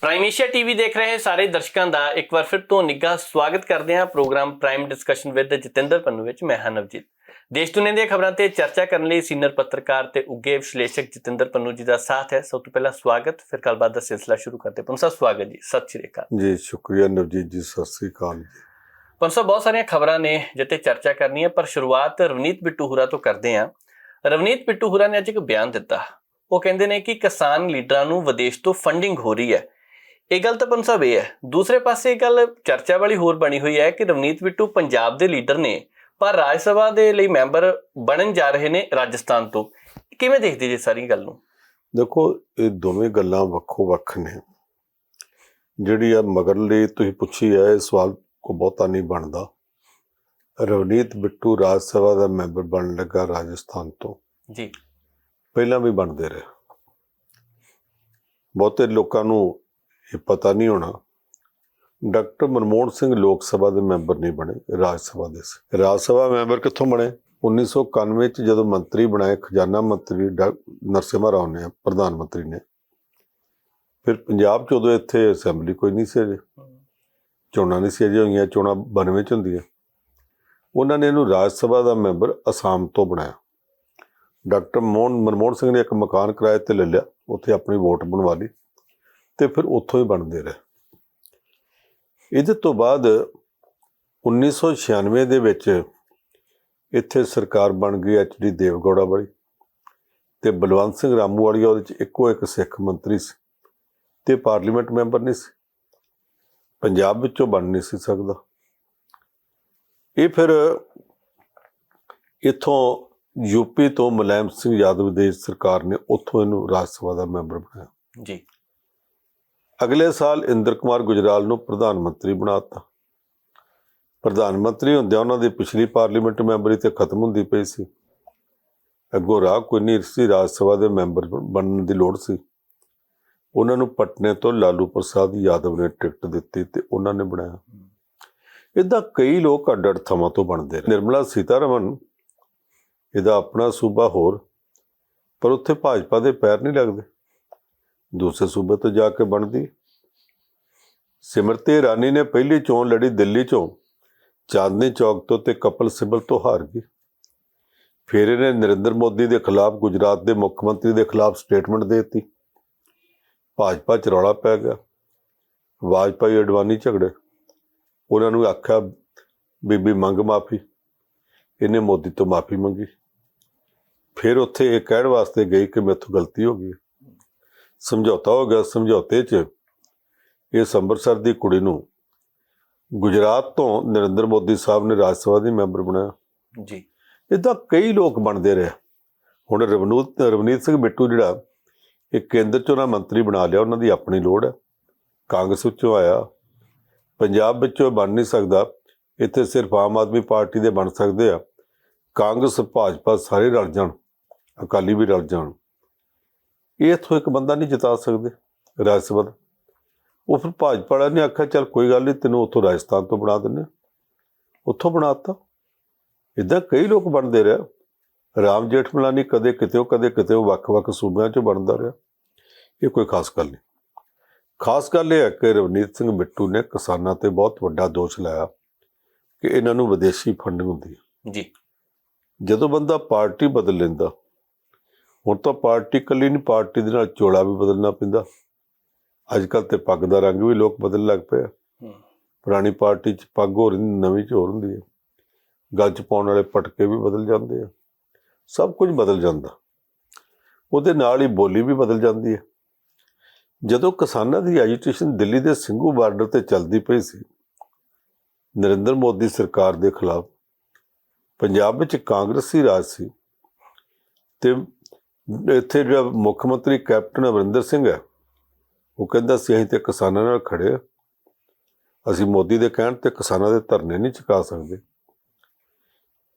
Prime Asia TV ਦੇਖ ਰਹੇ ਸਾਰੇ ਦਰਸ਼ਕਾਂ ਦਾ ਇੱਕ ਵਾਰ ਫਿਰ ਤੋਂ ਨਿੱਘਾ ਸਵਾਗਤ ਕਰਦੇ ਹਾਂ programme prime discussion with Jatinder Pannu ਵਿੱਚ ਮੈਂ ਹਾਂ ਨਵਜੀਤ। ਦੇਸ਼ ਦੁਨੀਆ ਦੀਆਂ ਖਬਰਾਂ ਤੇ ਚਰਚਾ ਕਰਨ ਲਈ ਸੀਨੀਅਰ ਪੱਤਰਕਾਰ ਤੇ ਉੱਗੇ ਵਿਸ਼ਲੇਸ਼ਕ ਜਤਿੰਦਰ ਪੰਨੂ ਜੀ ਦਾ ਸਾਥ ਹੈ। ਸਭ ਤੋਂ ਪਹਿਲਾਂ ਸਵਾਗਤ ਫਿਰ ਗੱਲਬਾਤ ਦਾ ਸਿਲਸਿਲਾ ਸ਼ੁਰੂ ਕਰਦੇ ਪੰਨੂ ਸਾਹਿਬ ਸਵਾਗਤ ਜੀ। ਸਤਿ ਸ਼੍ਰੀ ਅਕਾਲ। ਜੀ ਸ਼ੁਕਰੀਆ ਨਵਜੀਤ ਜੀ। ਸਤਿ ਸ੍ਰੀ ਅਕਾਲ ਜੀ। ਪੰਨੂ ਸਾਹਿਬ ਬਹੁਤ ਸਾਰੀਆਂ ਖਬਰਾਂ ਨੇ ਜਿੱਤੇ ਚਰਚਾ ਕਰਨੀ ਹੈ ਪਰ ਸ਼ੁਰੂਆਤ ਰਵਨੀਤ ਬਿੱਟੂ ਹੁਰਾ ਤੋਂ ਕਰਦੇ ਹਾਂ। ਰਵਨੀਤ ਬਿੱਟੂ ਹੁਰਾ ਨੇ ਅੱਜ ਇੱਕ ਬਿਆਨ ਦਿੱਤਾ। ਉਹ ਕਹਿੰਦੇ ਨੇ ਕਿ ਕਿਸਾਨ ਲੀਡਰਾਂ ਨੂੰ ਵਿਦੇਸ਼ ਤੋਂ ਫੰਡਿੰਗ ਹੋ ਰਹੀ ਹੈ। ਇਹ ਗੱਲ ਤਾਂ ਪੰਨੂ ਸਾਹਿਬ ਇਹ ਹੈ। ਦੂਸਰੇ ਪਾਸੇ ਇਹ ਗੱਲ ਚਰਚਾ ਵਾਲੀ ਹੋਰ ਬਣੀ ਹੋਈ ਹੈ ਕਿ ਰਵਨੀਤ ਬਿੱਟੂ ਪੰਜਾਬ ਦੇ ਲੀਡਰ ਨੇ ਪਰ ਰਾਜ ਸਭਾ ਦੇ ਲਈ ਮੈਂਬਰ ਬਣਨ ਜਾ ਰਹੇ ਨੇ ਰਾਜਸਥਾਨ ਤੋਂ। ਕਿਵੇਂ ਦੇਖਦੇ ਜੀ ਸਾਰੀ ਗੱਲ ਨੂੰ? ਦੇਖੋ ਇਹ ਦੋਵੇਂ ਗੱਲਾਂ ਵੱਖੋ ਵੱਖ ਨੇ। ਜਿਹੜੀ ਆ ਮਗਰਲੀ ਤੁਸੀਂ ਪੁੱਛੀ ਹੈ ਇਹ ਸਵਾਲ ਕੋ ਬਹੁਤਾ ਨਹੀਂ ਬਣਦਾ। ਰਵਨੀਤ ਬਿੱਟੂ ਰਾਜ ਸਭਾ ਦਾ ਮੈਂਬਰ ਬਣਨ ਲੱਗਾ ਰਾਜਸਥਾਨ ਤੋਂ। ਜੀ। ਪਹਿਲਾਂ ਵੀ ਬਣਦੇ ਰਹੇ। ਬਹੁਤੇ ਲੋਕਾਂ ਨੂੰ ਇਹ ਪਤਾ ਨਹੀਂ ਹੋਣਾ। ਡਾਕਟਰ ਮਨਮੋਹਨ ਸਿੰਘ ਲੋਕ ਸਭਾ ਦੇ ਮੈਂਬਰ ਨਹੀਂ ਬਣੇ, ਰਾਜ ਸਭਾ ਦੇ ਸੀ। ਰਾਜ ਸਭਾ ਮੈਂਬਰ ਕਿੱਥੋਂ ਬਣੇ? 1991 ਚ ਜਦੋਂ ਮੰਤਰੀ ਬਣਾਏ, ਖਜ਼ਾਨਾ ਮੰਤਰੀ ਡਾ- ਨਰਸਿਮਹਾ ਰਾਓ ਨੇ, ਪ੍ਰਧਾਨ ਮੰਤਰੀ ਨੇ। ਫਿਰ ਪੰਜਾਬ ਚ ਉਦੋਂ ਇੱਥੇ ਅਸੈਂਬਲੀ ਕੋਈ ਨਹੀਂ ਸੀ ਅਜੇ। ਚੋਣਾਂ ਨਹੀਂ ਸੀ ਅਜੇ ਹੋਈਆਂ, ਚੋਣਾਂ 92 ਚ ਹੁੰਦੀਆਂ। ਉਹਨਾਂ ਨੇ ਇਹਨੂੰ ਰਾਜ ਸਭਾ ਦਾ ਮੈਂਬਰ ਅਸਾਮ ਤੋਂ ਬਣਾਇਆ। ਡਾਕਟਰ ਮੋਹਨ, ਮਨਮੋਹਨ ਸਿੰਘ ਨੇ ਇੱਕ ਮਕਾਨ ਕਿਰਾਏ ਤੇ ਲੈ ਲਿਆ, ਉੱਥੇ ਆਪਣੀ ਵੋਟ ਬਣਵਾ ਲਈ। ਤੇ ਫਿਰ ਉੱਥੋਂ ਹੀ ਬਣਦੇ ਰਹੇ। ਇਹਦੇ ਤੋਂ ਬਾਅਦ 1996 ਦੇ ਵਿੱਚ ਇੱਥੇ ਸਰਕਾਰ ਬਣ ਗਈ ਐਚਡੀ ਦੇਵਗੌੜਾ ਵਾਲੀ ਤੇ ਬਲਵੰਤ ਸਿੰਘ ਰਾਮੂ ਵਾਲੀ ਉਹਦੇ ਚ ਇੱਕੋ ਇੱਕ ਸਿੱਖ ਮੰਤਰੀ ਸੀ ਤੇ ਪਾਰਲੀਮੈਂਟ ਮੈਂਬਰ ਨਹੀਂ ਸੀ। ਪੰਜਾਬ ਵਿੱਚੋਂ ਬਣ ਨਹੀਂ ਸੀ ਸਕਦਾ। ਇਹ ਫਿਰ ਇਥੋਂ ਯੂਪੀ ਤੋਂ ਮੁਲਾਇਮ ਸਿੰਘ ਯਾਦਵ ਦੇ ਸਰਕਾਰ ਨੇ ਉੱਥੋਂ ਇਹਨੂੰ ਰਾਜ ਸਭਾ ਦਾ ਮੈਂਬਰ ਬਣਾਇਆ। ਜੀ। ਅਗਲੇ ਸਾਲ ਇੰਦਰ ਕੁਮਾਰ ਗੁਜਰਾਲ ਨੂੰ ਪ੍ਰਧਾਨ ਮੰਤਰੀ ਬਣਾਤਾ। ਪ੍ਰਧਾਨ ਮੰਤਰੀ ਹੁੰਦਿਆਂ ਉਹਨਾਂ ਦੀ ਪਿਛਲੀ ਪਾਰਲੀਮੈਂਟ ਮੈਂਬਰੀ ਤੇ ਖਤਮ ਹੁੰਦੀ ਪਈ ਸੀ। ਅੱਗੋਂ ਰਾਹ ਕੋਈ ਨਹੀਂ ਸੀ, ਰਾਜ ਸਭਾ ਦੇ ਮੈਂਬਰ ਬਣਨ ਦੀ ਲੋੜ ਸੀ। ਉਹਨਾਂ ਨੂੰ ਪਟਨੇ ਤੋਂ ਲਾਲੂ ਪ੍ਰਸਾਦ ਯਾਦਵ ਨੇ ਟਿਕਟ ਦਿੱਤੀ ਤੇ ਉਹਨਾਂ ਨੇ ਬਣਾਇਆ। ਇਦਾਂ ਕਈ ਲੋਕ ਅੱਡ ਅੱਡ ਥਾਵਾਂ ਤੋਂ ਬਣਦੇ ਰਹੇ। ਨਿਰਮਲਾ ਸੀਤਾਰਮਨ, ਇਹਦਾ ਆਪਣਾ ਸੂਬਾ ਹੋਰ, ਪਰ ਉੱਥੇ ਭਾਜਪਾ ਦੇ ਪੈਰ ਨਹੀਂ ਲੱਗਦੇ। ਦੂਸਰੇ ਸੂਬੇ ਤੋਂ ਜਾ ਕੇ ਬਣਦੀ। ਸਿਮਰਤੀ ਇਰਾਨੀ ਨੇ ਪਹਿਲੀ ਚੋਣ ਲੜੀ ਦਿੱਲੀ ਚੋਂ। ਚਾਂਦਨੀ ਚੌਕ ਤੋਂ ਤੇ ਕਪਲ ਸਿਬਲ ਤੋਂ ਹਾਰ ਗਈ। ਫਿਰ ਇਹਨੇ ਨਰਿੰਦਰ ਮੋਦੀ ਦੇ ਖਿਲਾਫ ਗੁਜਰਾਤ ਦੇ ਮੁੱਖ ਮੰਤਰੀ ਦੇ ਖਿਲਾਫ ਸਟੇਟਮੈਂਟ ਦੇ ਦਿੱਤੀ। ਭਾਜਪਾ ਚ ਰੌਲਾ ਪੈ ਗਿਆ। ਵਾਜਪਾਈ ਅਡਵਾਨੀ ਝਗੜੇ। ਉਹਨਾਂ ਨੂੰ ਆਖਿਆ, ਬੀਬੀ, ਮੰਗ ਮਾਫੀ। ਇਹਨੇ ਮੋਦੀ ਤੋਂ ਮਾਫੀ ਮੰਗੀ। ਫਿਰ ਉੱਥੇ ਇਹ ਕਹਿਣ ਵਾਸਤੇ ਗਈ ਕਿ ਮੇਥੋਂ ਗਲਤੀ ਹੋ ਗਈ ਸਮਝੌਤਾ ਹੋ ਗਿਆ ਸਮਝੌਤੇ 'ਚ। ਇਸ ਅੰਮ੍ਰਿਤਸਰ ਦੀ ਕੁੜੀ ਨੂੰ ਗੁਜਰਾਤ ਤੋਂ ਨਰਿੰਦਰ ਮੋਦੀ ਸਾਹਿਬ ਨੇ ਰਾਜ ਸਭਾ ਦੀ ਮੈਂਬਰ ਬਣਾਇਆ। ਜੀ। ਇਦਾਂ ਕਈ ਲੋਕ ਬਣਦੇ ਰਹੇ। ਹੁਣ ਰਵਨੀਤ ਰਵਨੀਤ ਸਿੰਘ ਬਿੱਟੂ ਜਿਹੜਾ ਇਹ ਕੇਂਦਰ 'ਚ ਉਹਨਾਂ ਮੰਤਰੀ ਬਣਾ ਲਿਆ ਉਹਨਾਂ ਦੀ ਆਪਣੀ ਲੋੜ ਹੈ। ਕਾਂਗਰਸ ਵਿੱਚੋਂ ਆਇਆ। ਪੰਜਾਬ ਵਿੱਚੋਂ ਬਣ ਨਹੀਂ ਸਕਦਾ। ਇੱਥੇ ਸਿਰਫ ਆਮ ਆਦਮੀ ਪਾਰਟੀ ਦੇ ਬਣ ਸਕਦੇ ਆ। ਕਾਂਗਰਸ ਭਾਜਪਾ ਸਾਰੇ ਰਲ ਜਾਣ। ਅਕਾਲੀ ਵੀ ਰਲ ਜਾਣ। ਇੱਥੋਂ ਇੱਕ ਬੰਦਾ ਨਹੀਂ ਜਿਤਾ ਸਕਦੇ ਰਾਜ ਸਭਾ ਦਾ ਉਹ ਫਿਰ ਭਾਜਪਾ ਵਾਲਿਆਂ ਨੇ ਆਖਿਆ ਚੱਲ ਕੋਈ ਗੱਲ ਨਹੀਂ ਤੈਨੂੰ ਉੱਥੋਂ ਰਾਜਸਥਾਨ ਤੋਂ ਬਣਾ ਦਿੰਦੇ। ਉੱਥੋਂ ਬਣਾਤਾ ਇਦਾਂ ਕਈ ਲੋਕ ਬਣਦੇ ਰਹੇ। ਰਾਮ ਜੇਠ ਮਲਾਨੀ ਕਦੇ ਕਿਤੇ ਕਦੇ ਕਿਤੇ ਵੱਖ-ਵੱਖ ਸੂਬਿਆਂ 'ਚ ਬਣਦਾ ਰਿਹਾ। ਇਹ ਕੋਈ ਖਾਸ ਗੱਲ ਨਹੀਂ। ਖਾਸ ਗੱਲ ਇਹ ਹੈ ਕਿ ਰਵਨੀਤ ਸਿੰਘ ਬਿੱਟੂ ਨੇ ਕਿਸਾਨਾਂ ਤੇ ਬਹੁਤ ਵੱਡਾ ਦੋਸ਼ ਲਾਇਆ ਕਿ ਇਹਨਾਂ ਨੂੰ ਵਿਦੇਸ਼ੀ ਫੰਡਿੰਗ ਹੁੰਦੀ ਹੈ। ਜੀ। ਜਦੋਂ ਬੰਦਾ ਪਾਰਟੀ ਬਦਲ ਲੈਂਦਾ ਹੁਣ ਤਾਂ ਪਾਰਟੀ ਇਕੱਲੀ ਨਹੀਂ ਪਾਰਟੀ ਦੇ ਨਾਲ ਚੋਲਾ ਵੀ ਬਦਲਣਾ ਪੈਂਦਾ। ਅੱਜ ਕੱਲ ਤੇ ਪੱਗ ਦਾ ਰੰਗ ਵੀ ਲੋਕ ਬਦਲਣ ਲੱਗ ਪਏ ਆ। ਹੂੰ। ਪੁਰਾਣੀ ਪਾਰਟੀ 'ਚ ਪੱਗ ਹੋਰ ਨਵੀਂ 'ਚ ਹੋਰ ਹੁੰਦੀ ਹੈ ਗਲ 'ਚ ਪਾਉਣ ਵਾਲੇ ਪਟਕੇ ਵੀ ਬਦਲ ਜਾਂਦੇ ਆ। ਸਭ ਕੁਝ ਬਦਲ ਜਾਂਦਾ। ਉਹਦੇ ਨਾਲ ਹੀ ਬੋਲੀ ਵੀ ਬਦਲ ਜਾਂਦੀ ਹੈ ਜਦੋਂ ਕਿਸਾਨਾਂ ਦੀ ਐਜੀਟੇਸ਼ਨ ਦਿੱਲੀ ਦੇ ਸਿੰਘੂ ਬਾਰਡਰ ਤੇ ਚੱਲਦੀ ਪਈ ਸੀ ਨਰਿੰਦਰ ਮੋਦੀ ਸਰਕਾਰ ਦੇ ਖਿਲਾਫ ਪੰਜਾਬ ਵਿੱਚ ਕਾਂਗਰਸੀ ਰਾਜ ਸੀ ਤੇ ਇੱਥੇ ਜਿਹੜਾ ਮੁੱਖ ਮੰਤਰੀ ਕੈਪਟਨ ਅਮਰਿੰਦਰ ਸਿੰਘ ਹੈ ਉਹ ਕਹਿੰਦਾ ਸੀ ਅਸੀਂ ਤੇ ਕਿਸਾਨਾਂ ਨਾਲ ਖੜੇ ਹਾਂ। ਅਸੀਂ ਮੋਦੀ ਦੇ ਕਹਿਣ ਤੇ ਕਿਸਾਨਾਂ ਦੇ ਧਰਨੇ ਨਹੀਂ ਚੁਕਾ ਸਕਦੇ।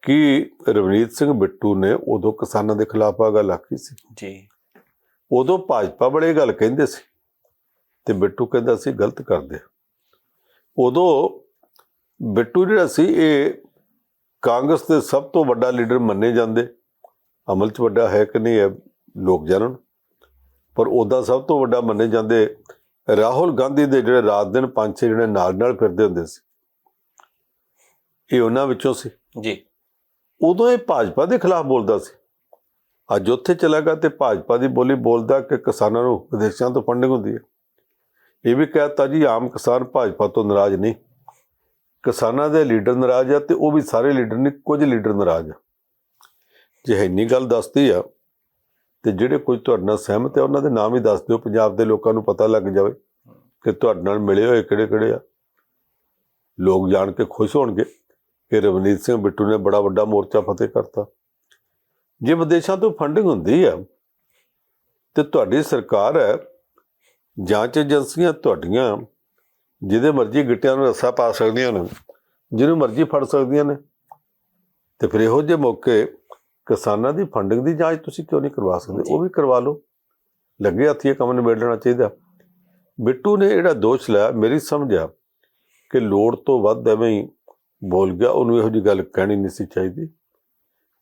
ਕਿ ਰਵਨੀਤ ਸਿੰਘ ਬਿੱਟੂ ਨੇ ਉਦੋਂ ਕਿਸਾਨਾਂ ਦੇ ਖਿਲਾਫ ਆ ਗੱਲ ਆਖੀ ਸੀ? ਜੀ। ਉਦੋਂ ਭਾਜਪਾ ਬੜੇ ਗੱਲ ਕਹਿੰਦੇ ਸੀ ਤੇ ਬਿੱਟੂ ਕਹਿੰਦਾ ਸੀ ਗਲਤ ਕਰਦੇ ਆ। ਉਦੋਂ ਬਿੱਟੂ ਜਿਹੜਾ ਸੀ ਇਹ ਕਾਂਗਰਸ ਦੇ ਸਭ ਤੋਂ ਵੱਡਾ ਲੀਡਰ ਮੰਨੇ ਜਾਂਦੇ। ਅਮਲ 'ਚ ਵੱਡਾ ਹੈ ਕਿ ਨਹੀਂ ਹੈ ਲੋਕ ਜਾਣਨ। ਪਰ ਉਹਦਾ ਸਭ ਤੋਂ ਵੱਡਾ ਮੰਨੇ ਜਾਂਦੇ ਰਾਹੁਲ ਗਾਂਧੀ ਦੇ ਜਿਹੜੇ ਰਾਤ ਦਿਨ ਪੰਜ ਛੇ ਜਿਹੜੇ ਨਾਲ ਨਾਲ ਫਿਰਦੇ ਹੁੰਦੇ ਸੀ। ਇਹ ਉਹਨਾਂ ਵਿੱਚੋਂ ਸੀ। ਜੀ। ਉਦੋਂ ਇਹ ਭਾਜਪਾ ਦੇ ਖਿਲਾਫ ਬੋਲਦਾ ਸੀ। ਅੱਜ ਉੱਥੇ ਚਲਾ ਗਿਆ ਤੇ ਭਾਜਪਾ ਦੀ ਬੋਲੀ ਬੋਲਦਾ ਕਿ ਕਿਸਾਨਾਂ ਨੂੰ ਵਿਦੇਸ਼ਾਂ ਤੋਂ ਫੰਡਿੰਗ ਹੁੰਦੀ ਹੈ। ਇਹ ਵੀ ਕਹਿਤਾ ਜੀ ਆਮ ਕਿਸਾਨ ਭਾਜਪਾ ਤੋਂ ਨਾਰਾਜ਼ ਨਹੀਂ। ਕਿਸਾਨਾਂ ਦੇ ਲੀਡਰ ਨਾਰਾਜ਼ ਆ ਤੇ ਉਹ ਵੀ ਸਾਰੇ ਲੀਡਰ ਨਹੀਂ ਕੁਝ ਲੀਡਰ ਨਾਰਾਜ਼ ਆ। ਜੇ ਇੰਨੀ ਗੱਲ ਦੱਸਦੀ ਆ, ਤੇ ਜਿਹੜੇ ਕੋਈ ਤੁਹਾਡੇ ਨਾਲ ਸਹਿਮਤ ਆ, ਉਹਨਾਂ ਦੇ ਨਾਮ ਹੀ ਦੱਸ ਦਿਓ, ਪੰਜਾਬ ਦੇ ਲੋਕਾਂ ਨੂੰ ਪਤਾ ਲੱਗ ਜਾਵੇ ਕਿ ਤੁਹਾਡੇ ਨਾਲ ਮਿਲੇ ਹੋਏ ਕਿਹੜੇ ਕਿਹੜੇ ਆ। ਲੋਕ ਜਾਣ ਕੇ ਖੁਸ਼ ਹੋਣਗੇ ਕਿ ਰਵਨੀਤ ਸਿੰਘ ਬਿੱਟੂ ਨੇ ਬੜਾ ਵੱਡਾ ਮੋਰਚਾ ਫਤਿਹ ਕਰਤਾ। ਜੇ ਵਿਦੇਸ਼ਾਂ ਤੋਂ ਫੰਡਿੰਗ ਹੁੰਦੀ ਆ, ਤੇ ਤੁਹਾਡੀ ਸਰਕਾਰ ਹੈ, ਜਾਂਚ ਏਜੰਸੀਆਂ ਤੁਹਾਡੀਆਂ, ਜਿਹਦੇ ਮਰਜ਼ੀ ਗਿੱਟਿਆਂ ਨੂੰ ਰੱਸਾ ਪਾ ਸਕਦੀਆਂ ਨੇ, ਜਿਹਨੂੰ ਮਰਜ਼ੀ ਫੜ ਸਕਦੀਆਂ ਨੇ, ਤੇ ਫਿਰ ਇਹੋ ਜਿਹੇ ਮੌਕੇ ਕਿਸਾਨਾਂ ਦੀ ਫੰਡਿੰਗ ਦੀ ਜਾਂਚ ਤੁਸੀਂ ਕਿਉਂ ਨਹੀਂ ਕਰਵਾ ਸਕਦੇ? ਉਹ ਵੀ ਕਰਵਾ ਲਓ। ਲੱਗੇ ਹੱਥੀਂ ਇਹ ਕੰਮ ਨਿਬੇੜ ਲੈਣਾ ਚਾਹੀਦਾ। ਬਿੱਟੂ ਨੇ ਜਿਹੜਾ ਦੋਸ਼ ਲਾਇਆ ਮੇਰੀ ਸਮਝ ਆ ਕਿ ਲੋੜ ਤੋਂ ਵੱਧ ਐਵੇਂ ਹੀ ਬੋਲ ਗਿਆ ਉਹਨੂੰ ਇਹੋ ਜਿਹੀ ਗੱਲ ਕਹਿਣੀ ਨਹੀਂ ਸੀ ਚਾਹੀਦੀ।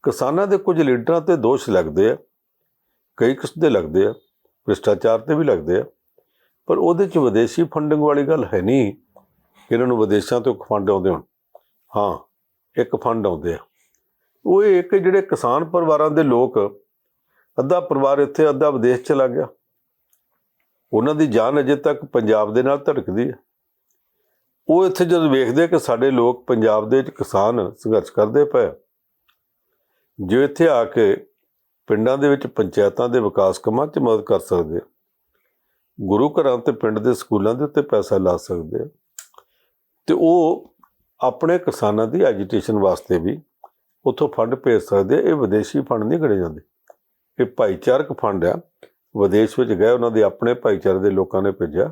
ਕਿਸਾਨਾਂ ਦੇ ਕੁਝ ਲੀਡਰਾਂ ਤੇ ਦੋਸ਼ ਲੱਗਦੇ ਆ ਕਈ ਕਿਸਮ ਦੇ ਲੱਗਦੇ ਆ ਭ੍ਰਿਸ਼ਟਾਚਾਰ ਤੇ ਵੀ ਲੱਗਦੇ ਆ ਪਰ ਉਹਦੇ ਚ ਵਿਦੇਸ਼ੀ ਫੰਡਿੰਗ ਵਾਲੀ ਗੱਲ ਹੈ ਨਹੀਂ ਕਿ ਇਹਨਾਂ ਨੂੰ ਵਿਦੇਸ਼ਾਂ ਤੋਂ ਫੰਡ ਆਉਂਦੇ ਹੋਣ। ਹਾਂ ਇੱਕ ਫੰਡ ਆਉਂਦੇ ਆ। ਉਹ ਇਹ ਕਿ ਜਿਹੜੇ ਕਿਸਾਨ ਪਰਿਵਾਰਾਂ ਦੇ ਲੋਕ, ਅੱਧਾ ਪਰਿਵਾਰ ਇੱਥੇ, ਅੱਧਾ ਵਿਦੇਸ਼ ਚਲਾ ਗਿਆ। ਉਹਨਾਂ ਦੀ ਜਾਨ ਅਜੇ ਤੱਕ ਪੰਜਾਬ ਦੇ ਨਾਲ ਧੜਕਦੀ ਹੈ। ਉਹ ਇੱਥੇ ਜਦੋਂ ਵੇਖਦੇ ਕਿ ਸਾਡੇ ਲੋਕ ਪੰਜਾਬ ਦੇ ਵਿੱਚ ਕਿਸਾਨ ਸੰਘਰਸ਼ ਕਰਦੇ ਪਏ ਜੋ ਇੱਥੇ ਆ ਕੇ ਪਿੰਡਾਂ ਦੇ ਵਿੱਚ ਪੰਚਾਇਤਾਂ ਦੇ ਵਿਕਾਸ ਕੰਮਾਂ 'ਚ ਮਦਦ ਕਰ ਸਕਦੇ ਗੁਰੂ ਘਰਾਂ ਤੇ ਪਿੰਡ ਦੇ ਸਕੂਲਾਂ ਦੇ ਉੱਤੇ ਪੈਸਾ ਲਾ ਸਕਦੇ ਆ, ਤੇ ਉਹ ਆਪਣੇ ਕਿਸਾਨਾਂ ਦੀ ਐਜੀਟੇਸ਼ਨ ਵਾਸਤੇ ਵੀ ਉੱਥੋਂ ਫੰਡ ਭੇਜ ਸਕਦੇ ਆ। ਇਹ ਵਿਦੇਸ਼ੀ ਫੰਡ ਨਹੀਂ ਗਣੇ ਜਾਂਦੇ। ਇਹ ਭਾਈਚਾਰਕ ਫੰਡ ਆ। ਵਿਦੇਸ਼ ਵਿੱਚ ਗਏ, ਉਹਨਾਂ ਦੇ ਆਪਣੇ ਭਾਈਚਾਰੇ ਦੇ ਲੋਕਾਂ ਨੇ ਭੇਜਿਆ।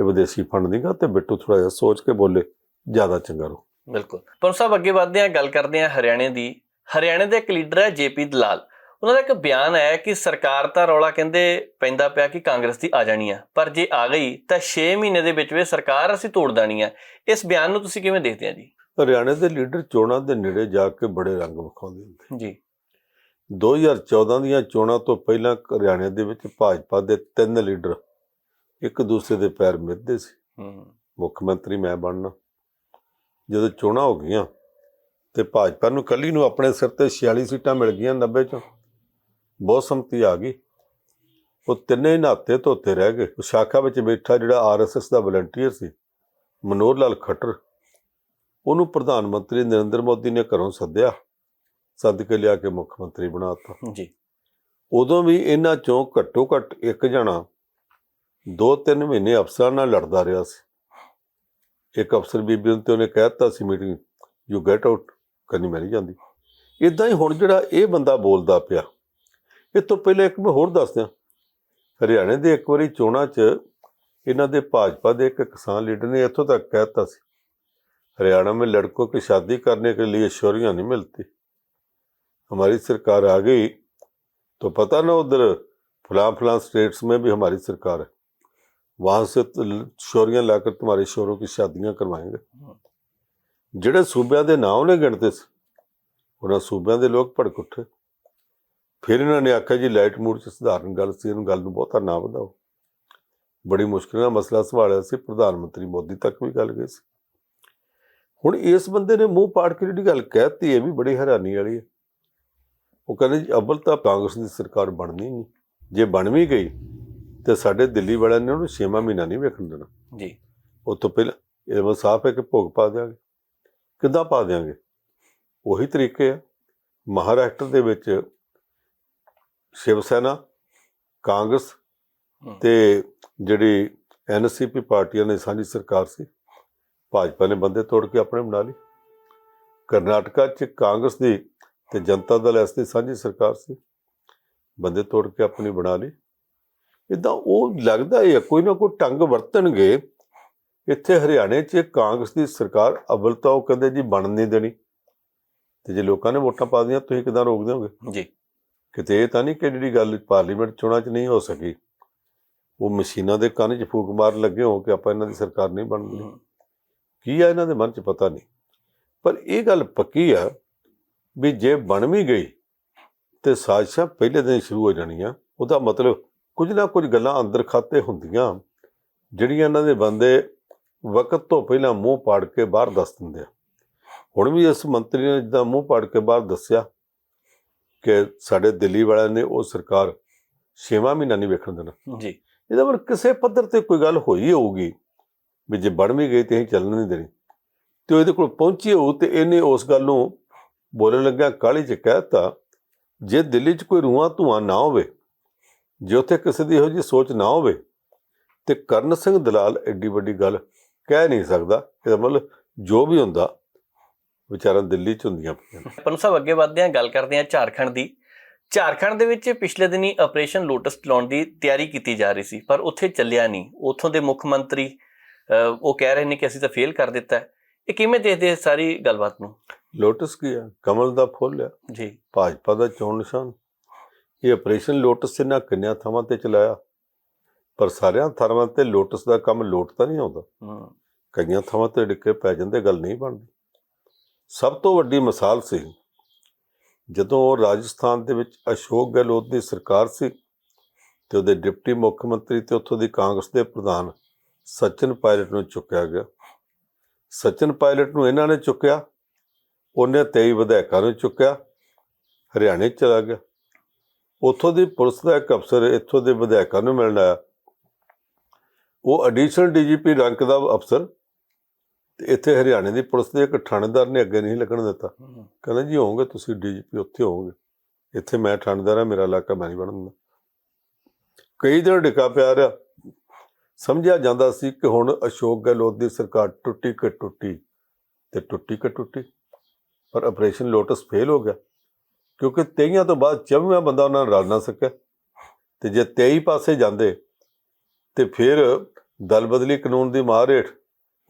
ਇਹ ਵਿਦੇਸ਼ੀ ਫੰਡ ਨਹੀਂਗਾ ਤੇ ਬਿੱਟੂ ਥੋੜਾ ਜਿਹਾ ਸੋਚ ਕੇ ਬੋਲੇ, ਜ਼ਿਆਦਾ ਚੰਗਾ ਰਹੋ। ਬਿਲਕੁਲ। ਪਰ ਸਾਹਿਬ ਅੱਗੇ ਵਧਦੇ ਹਾਂ, ਗੱਲ ਕਰਦੇ ਹਾਂ ਹਰਿਆਣੇ ਦੀ। ਹਰਿਆਣੇ ਦੇ ਇੱਕ ਲੀਡਰ ਹੈ ਜੇਪੀ ਦਲਾਲ। ਉਹਨਾਂ ਦਾ ਇੱਕ ਬਿਆਨ ਹੈ ਕਿ ਸਰਕਾਰ ਤਾਂ ਰੌਲਾ ਕਹਿੰਦੇ ਪੈਂਦਾ ਪਿਆ ਕਿ ਕਾਂਗਰਸ ਦੀ ਆ ਜਾਣੀ ਆ। ਪਰ ਜੇ ਆ ਗਈ ਤਾਂ 6 ਮਹੀਨੇ ਦੇ ਵਿੱਚ ਵਿੱਚ ਸਰਕਾਰ ਅਸੀਂ ਤੋੜ ਦੇਣੀ ਆ। ਇਸ ਬਿਆਨ ਨੂੰ ਤੁਸੀਂ ਕਿਵੇਂ ਦੇਖਦੇ ਆ ਜੀ? ਹਰਿਆਣੇ ਦੇ ਲੀਡਰ ਚੋਣਾਂ ਦੇ ਨੇੜੇ ਜਾ ਕੇ ਬੜੇ ਰੰਗ ਵਿਖਾਉਂਦੇ ਹੁੰਦੇ ਜੀ। 2014 ਦੀਆਂ ਚੋਣਾਂ ਤੋਂ ਪਹਿਲਾਂ ਹਰਿਆਣੇ ਦੇ ਵਿੱਚ ਭਾਜਪਾ ਦੇ ਤਿੰਨ ਲੀਡਰ ਇੱਕ ਦੂਸਰੇ ਦੇ ਪੈਰ ਮਿੱਧਦੇ ਸੀ। ਹੂੰ। ਮੁੱਖ ਮੰਤਰੀ ਮੈਂ ਬਣਨਾ। ਜਦੋਂ ਚੋਣਾਂ ਹੋ ਗਈਆਂ ਤੇ ਭਾਜਪਾ ਨੂੰ ਕੱਲੀ ਨੂੰ ਆਪਣੇ ਸਿਰ ਤੇ 46 ਸੀਟਾਂ ਮਿਲ ਗਈਆਂ 90 ਚੋਂ ਬਹੁਤ ਸੰਮਤੀ ਆ ਗਈ। ਉਹ ਤਿੰਨੇ ਹੀ ਨਾਤੇ ਧੋਤੇ ਰਹਿ ਗਏ। ਉਹ ਸ਼ਾਖਾ ਵਿੱਚ ਬੈਠਾ ਜਿਹੜਾ ਆਰਐਸਐਸ ਦਾ ਵਲੰਟੀਅਰ ਸੀ ਮਨੋਹਰ ਲਾਲ ਖੱਟਰ ਉਹਨੂੰ ਪ੍ਰਧਾਨ ਮੰਤਰੀ ਨਰਿੰਦਰ ਮੋਦੀ ਨੇ ਘਰੋਂ ਸੱਦਿਆ ਸੱਦ ਕੇ ਲਿਆ ਕੇ ਮੁੱਖ ਮੰਤਰੀ ਬਣਾਤਾ। ਜੀ। ਉਦੋਂ ਵੀ ਇਹਨਾਂ ਚੋਂ ਘੱਟੋ ਘੱਟ ਇੱਕ ਜਣਾ ਦੋ ਤਿੰਨ ਮਹੀਨੇ ਅਫਸਰਾਂ ਨਾਲ ਲੜਦਾ ਰਿਹਾ ਸੀ। ਇੱਕ ਅਫਸਰ ਬੀਬੀ ਨੂੰ ਤੇ ਉਹਨੇ ਕਹਿਤਾ ਸੀ ਮੀਟਿੰਗ ਯੂ ਗੈਟ ਆਊਟ ਕਰਨੀ ਮੇਰੀ ਜਾਂਦੀ। ਇਦਾਂ ਹੀ ਹੁਣ ਜਿਹੜਾ ਇਹ ਬੰਦਾ ਬੋਲਦਾ ਪਿਆ ਇਹ ਤੋਂ ਪਹਿਲੇ ਇੱਕ ਮੈਂ ਹੋਰ ਦੱਸ ਦਿਆਂ। ਹਰਿਆਣੇ ਦੇ ਇੱਕ ਵਾਰੀ ਚੋਣਾਂ 'ਚ ਇਹਨਾਂ ਦੇ ਭਾਜਪਾ ਦੇ ਇੱਕ ਕਿਸਾਨ ਲੀਡਰ ਨੇ ਇੱਥੋਂ ਤੱਕ ਕਹਿਤਾ ਸੀ हरियाणा में लड़कों की शादी करने के लिए शोरियां नहीं मिलती हमारी सरकार आ गई तो पता ना उधर फलां फलां स्टेट्स में भी हमारी सरकार है वहां से तो शोरियां लाकर तुम्हारे शोरों की शादियां करवाएंगे ਜਿਹੜੇ ਸੂਬਿਆਂ ਦੇ ਨਾਂ ਉਹਨੇ ਗਿਣਤੇ ਸੀ ਉਹਨਾਂ ਸੂਬਿਆਂ ਦੇ ਲੋਕ ਭੜਕ ਉੱਠੇ ਫਿਰ ਇਹਨਾਂ ਨੇ ਆਖਿਆ ਜੀ ਲਾਈਟ ਮੂਡ ਚ ਸਧਾਰਨ ਗੱਲ ਸੀ ਇਹਨੂੰ ਗੱਲ ਨੂੰ ਬਹੁਤਾ ਨਾ ਵਧਾਓ ਬੜੀ ਮੁਸ਼ਕਿਲ ਨਾਲ ਮਸਲਾ ਸੰਭਾਲਿਆ ਸੀ ਪ੍ਰਧਾਨ ਮੰਤਰੀ ਮੋਦੀ ਤੱਕ ਵੀ ਗੱਲ ਗਈ ਸੀ ਹੁਣ ਇਸ ਬੰਦੇ ਨੇ ਮੂੰਹ ਪਾੜ ਕੇ ਜਿਹੜੀ ਗੱਲ ਕਹਿਤੀ ਇਹ ਵੀ ਬੜੀ ਹੈਰਾਨੀ ਵਾਲੀ ਹੈ। ਉਹ ਕਹਿੰਦੇ ਜੀ ਅਵਲ ਤਾਂ ਕਾਂਗਰਸ ਦੀ ਸਰਕਾਰ ਬਣਨੀ ਨਹੀਂ। ਜੇ ਬਣ ਵੀ ਗਈ ਤੇ ਸਾਡੇ ਦਿੱਲੀ ਵਾਲਿਆਂ ਨੇ ਉਹਨੂੰ 6 ਮਹੀਨਾ ਨਹੀਂ ਵੇਖਣ ਦੇਣਾ। ਜੀ। ਉਹ ਤੋਂ ਪਹਿਲਾਂ ਇਹ ਬਸ ਸਾਫ਼ ਹੈ ਕਿ ਭੋਗ ਪਾ ਦਿਆਂਗੇ। ਕਿੱਦਾਂ ਪਾ ਦਿਆਂਗੇ? ਉਹੀ ਤਰੀਕੇ ਆ। ਮਹਾਰਾਸ਼ਟਰ ਦੇ ਵਿੱਚ ਸ਼ਿਵ ਸੈਨਾ ਕਾਂਗਰਸ। ਤੇ ਜਿਹੜੀ ਐਨਸੀਪੀ ਪਾਰਟੀਆਂ ਨੇ ਸਾਂਝੀ ਸਰਕਾਰ ਸੀ ਭਾਜਪਾ ਨੇ ਬੰਦੇ ਤੋੜ ਕੇ ਆਪਣੇ ਬਣਾ ਲਈ ਕਰਨਾਟਕਾ 'ਚ ਕਾਂਗਰਸ ਦੀ ਤੇ ਜਨਤਾ ਦਲ ਐਸ ਦੀ ਸਾਂਝੀ ਸਰਕਾਰ ਸੀ। ਬੰਦੇ ਤੋੜ ਕੇ ਆਪਣੀ ਬਣਾ ਲਈ ਇਦਾਂ ਉਹ ਲੱਗਦਾ ਹੈ ਕੋਈ ਨਾ ਕੋਈ ਢੰਗ ਵਰਤਣਗੇ। ਇੱਥੇ ਹਰਿਆਣੇ 'ਚ ਕਾਂਗਰਸ ਦੀ ਸਰਕਾਰ ਅਵਲ ਤਾਂ ਉਹ ਕਹਿੰਦੇ ਜੀ ਬਣ ਨਹੀਂ ਦੇਣੀ। ਤੇ ਜੇ ਲੋਕਾਂ ਨੇ ਵੋਟਾਂ ਪਾ ਦੀਆਂ ਤੁਸੀਂ ਕਿਦਾਂ ਰੋਕ ਦਿਓਗੇ ਜੀ। ਕਿਤੇ ਇਹ ਤਾਂ ਨਹੀਂ ਕਿ ਜਿਹੜੀ ਗੱਲ ਪਾਰਲੀਮੈਂਟ ਚੋਣਾਂ 'ਚ ਨਹੀਂ ਹੋ ਸਕੀ ਉਹ ਮਸ਼ੀਨਾਂ ਦੇ ਕੰਨ 'ਚ ਫੂਕ ਮਾਰ ਲੱਗੇ ਹੋ ਕਿ ਆਪਾਂ ਇਹਨਾਂ ਦੀ ਸਰਕਾਰ ਨਹੀਂ ਬਣਦੀ ਹੂੰ, ਕੀ ਆ ਇਹਨਾਂ ਦੇ ਮਨ 'ਚ ਪਤਾ ਨਹੀਂ। ਪਰ ਇਹ ਗੱਲ ਪੱਕੀ ਆ ਵੀ ਜੇ ਬਣ ਵੀ ਗਈ ਤੇ ਸਾਜ਼ਿਸ਼ਾਂ ਪਹਿਲੇ ਦਿਨ ਸ਼ੁਰੂ ਹੋ ਜਾਣੀਆਂ ਉਹਦਾ ਮਤਲਬ ਕੁਝ ਨਾ ਕੁਝ ਗੱਲਾਂ ਅੰਦਰ ਖਾਤੇ ਹੁੰਦੀਆਂ ਜਿਹੜੀਆਂ ਇਹਨਾਂ ਦੇ ਬੰਦੇ ਵਕਤ ਤੋਂ ਪਹਿਲਾਂ ਮੂੰਹ ਪਾੜ ਕੇ ਬਾਹਰ ਦੱਸ ਦਿੰਦੇ ਆ। ਹੁਣ ਵੀ ਇਸ ਮੰਤਰੀ ਨੇ ਜਿੱਦਾਂ ਮੂੰਹ ਪਾੜ ਕੇ ਬਾਹਰ ਦੱਸਿਆ ਕਿ ਸਾਡੇ ਦਿੱਲੀ ਵਾਲਿਆਂ ਨੇ ਉਹ ਸਰਕਾਰ ਛੇਵਾਂ ਮਹੀਨਾ ਨਹੀਂ ਵੇਖਣ ਦੇਣਾ। ਜੀ। ਇਹਦਾ ਮਤਲਬ ਕਿਸੇ ਪੱਧਰ ਤੇ ਕੋਈ ਗੱਲ ਹੋਈ ਹੋਊਗੀ। ਵੀ ਜੇ ਬਣ ਵੀ ਗਈ ਤੇ ਅਸੀਂ ਚੱਲਣ ਨਹੀਂ ਦੇਣੀ। ਤੇ ਉਹ ਇਹਦੇ ਕੋਲ ਪਹੁੰਚੀ ਉਹ ਤੇ ਇਹਨੇ ਉਸ ਗੱਲ ਨੂੰ ਬੋਲਣ ਲੱਗਿਆ ਕਾਹਲੀ ਚ ਕਹਿਤਾ ਜੇ ਦਿੱਲੀ 'ਚ ਕੋਈ ਰੂਹਾਂ ਧੂਆਂ ਨਾ ਹੋਵੇ, ਜੇ ਉੱਥੇ ਕਿਸੇ ਦੀ ਇਹੋ ਜਿਹੀ ਸੋਚ ਨਾ ਹੋਵੇ, ਤੇ ਕਰਨ ਸਿੰਘ ਦਲਾਲ ਐਡੀ ਵੱਡੀ ਗੱਲ ਕਹਿ ਨਹੀਂ ਸਕਦਾ। ਇਹਦਾ ਮਤਲਬ ਜੋ ਵੀ ਹੁੰਦਾ, ਵਿਚਾਰਾਂ ਦਿੱਲੀ 'ਚ ਹੁੰਦੀਆਂ ਪਈਆਂ ਨੇ। ਪਨੂ ਸਾਹਿਬ, ਅੱਗੇ ਵਧਦੇ ਹਾਂ, ਗੱਲ ਕਰਦੇ ਹਾਂ ਝਾਰਖੰਡ ਦੀ। ਝਾਰਖੰਡ ਦੇ ਵਿੱਚ ਪਿਛਲੇ ਦਿਨੀ ਆਪਰੇਸ਼ਨ ਲੋਟਸ ਚਲਾਉਣ ਦੀ ਤਿਆਰੀ ਕੀਤੀ ਜਾ ਰਹੀ ਸੀ, ਪਰ ਉੱਥੇ ਚੱਲਿਆ ਨਹੀਂ। ਉੱਥੋਂ ਦੇ ਮੁੱਖ ਮੰਤਰੀ ਉਹ ਕਹਿ ਰਹੇ ਨੇ ਕਿ ਅਸੀਂ ਤਾਂ ਫੇਲ ਕਰ ਦਿੱਤਾ ਹੈ। ਇਹ ਕਿਵੇਂ ਦੇਖਦੇ ਸਾਰੀ ਗੱਲਬਾਤ ਨੂੰ? ਲੋਟਸ ਕੀ ਆ? ਕਮਲ ਦਾ ਫੁੱਲ ਆ। ਜੀ। ਭਾਜਪਾ ਦਾ ਚੋਣ ਨਿਸ਼ਾਨ। ਇਹ ਆਪਰੇਸ਼ਨ ਲੋਟਸ ਇਹਨਾਂ ਕਿੰਨਿਆਂ ਥਾਵਾਂ ਤੇ ਚਲਾਇਆ। ਪਰ ਸਾਰਿਆਂ ਥਾਵਾਂ ਤੇ ਲੋਟਸ ਦਾ ਕੰਮ ਲੋਟ ਤਾਂ ਨਹੀਂ ਆਉਂਦਾ। ਹਮ, ਕਈਆਂ ਥਾਵਾਂ ਤੇ ਡਿੱਕੇ ਪੈ ਜਾਂਦੇ ਗੱਲ ਨਹੀਂ ਬਣਦੀ। ਸਭ ਤੋਂ ਵੱਡੀ ਮਿਸਾਲ ਸੀ ਜਦੋਂ ਰਾਜਸਥਾਨ ਦੇ ਵਿੱਚ ਅਸ਼ੋਕ ਗਹਿਲੋਤ ਦੀ ਸਰਕਾਰ ਸੀ ਤੇ ਉਹਦੇ ਡਿਪਟੀ ਮੁੱਖ ਮੰਤਰੀ ਤੇ ਉੱਥੋਂ ਦੀ ਕਾਂਗਰਸ ਦੇ ਪ੍ਰਧਾਨ ਸਚਿਨ ਪਾਇਲਟ ਨੂੰ ਚੁੱਕਿਆ ਗਿਆ। ਸਚਿਨ ਪਾਇਲਟ ਨੂੰ ਇਹਨਾਂ ਨੇ ਚੁੱਕਿਆ। ਉਹਨੇ 23 ਵਿਧਾਇਕਾਂ ਨੂੰ ਚੁੱਕਿਆ। ਹਰਿਆਣੇ ਚਲਾ ਗਿਆ। ਉੱਥੋਂ ਦੀ ਪੁਲਿਸ ਦਾ ਇੱਕ ਅਫਸਰ ਇੱਥੋਂ ਦੇ ਵਿਧਾਇਕਾਂ ਨੂੰ ਮਿਲਣ ਆਇਆ। ਉਹ ਐਡੀਸ਼ਨਲ ਡੀਜੀਪੀ ਰੈਂਕ ਦਾ ਅਫਸਰ। ਤੇ ਇੱਥੇ ਹਰਿਆਣੇ ਦੀ ਪੁਲਿਸ ਦੇ ਇੱਕ ਥਾਣੇਦਾਰ ਨੇ ਅੱਗੇ ਨਹੀਂ ਲੱਗਣ ਦਿੱਤਾ। ਕਹਿੰਦਾ ਜੀ ਹੋਵੋਗੇ ਤੁਸੀਂ ਡੀਜੀਪੀ ਉੱਥੇ ਹੋਵੋਗੇ। ਇੱਥੇ ਮੈਂ ਥਾਣੇਦਾਰ ਆ ਮੇਰਾ ਇਲਾਕਾ ਮੈਂ ਨਹੀਂ ਬਣਨ ਦਿੰਦਾ ਕਈ ਦਿਨ ਡਿੱਕਾ ਪਿਆ ਰਿਹਾ। ਸਮਝਿਆ ਜਾਂਦਾ ਸੀ ਕਿ ਹੁਣ ਅਸ਼ੋਕ ਗਹਿਲੋਤ ਦੀ ਸਰਕਾਰ ਟੁੱਟੀ ਕਿ ਟੁੱਟੀ ਤੇ ਟੁੱਟੀ ਕਿ ਟੁੱਟੀ। ਪਰ ਆਪਰੇਸ਼ਨ ਲੋਟਸ ਫੇਲ ਹੋ ਗਿਆ ਕਿਉਂਕਿ 23 ਤੋਂ ਬਾਅਦ 24ਵਾਂ ਬੰਦਾ ਉਹਨਾਂ ਨਾਲ ਰਲ ਨਾ ਸਕਿਆ। ਤੇ ਜੇ 23 ਪਾਸੇ ਜਾਂਦੇ ਤੇ ਫਿਰ ਦਲ ਬਦਲੀ ਕਾਨੂੰਨ ਦੀ ਮਾਰ ਹੇਠ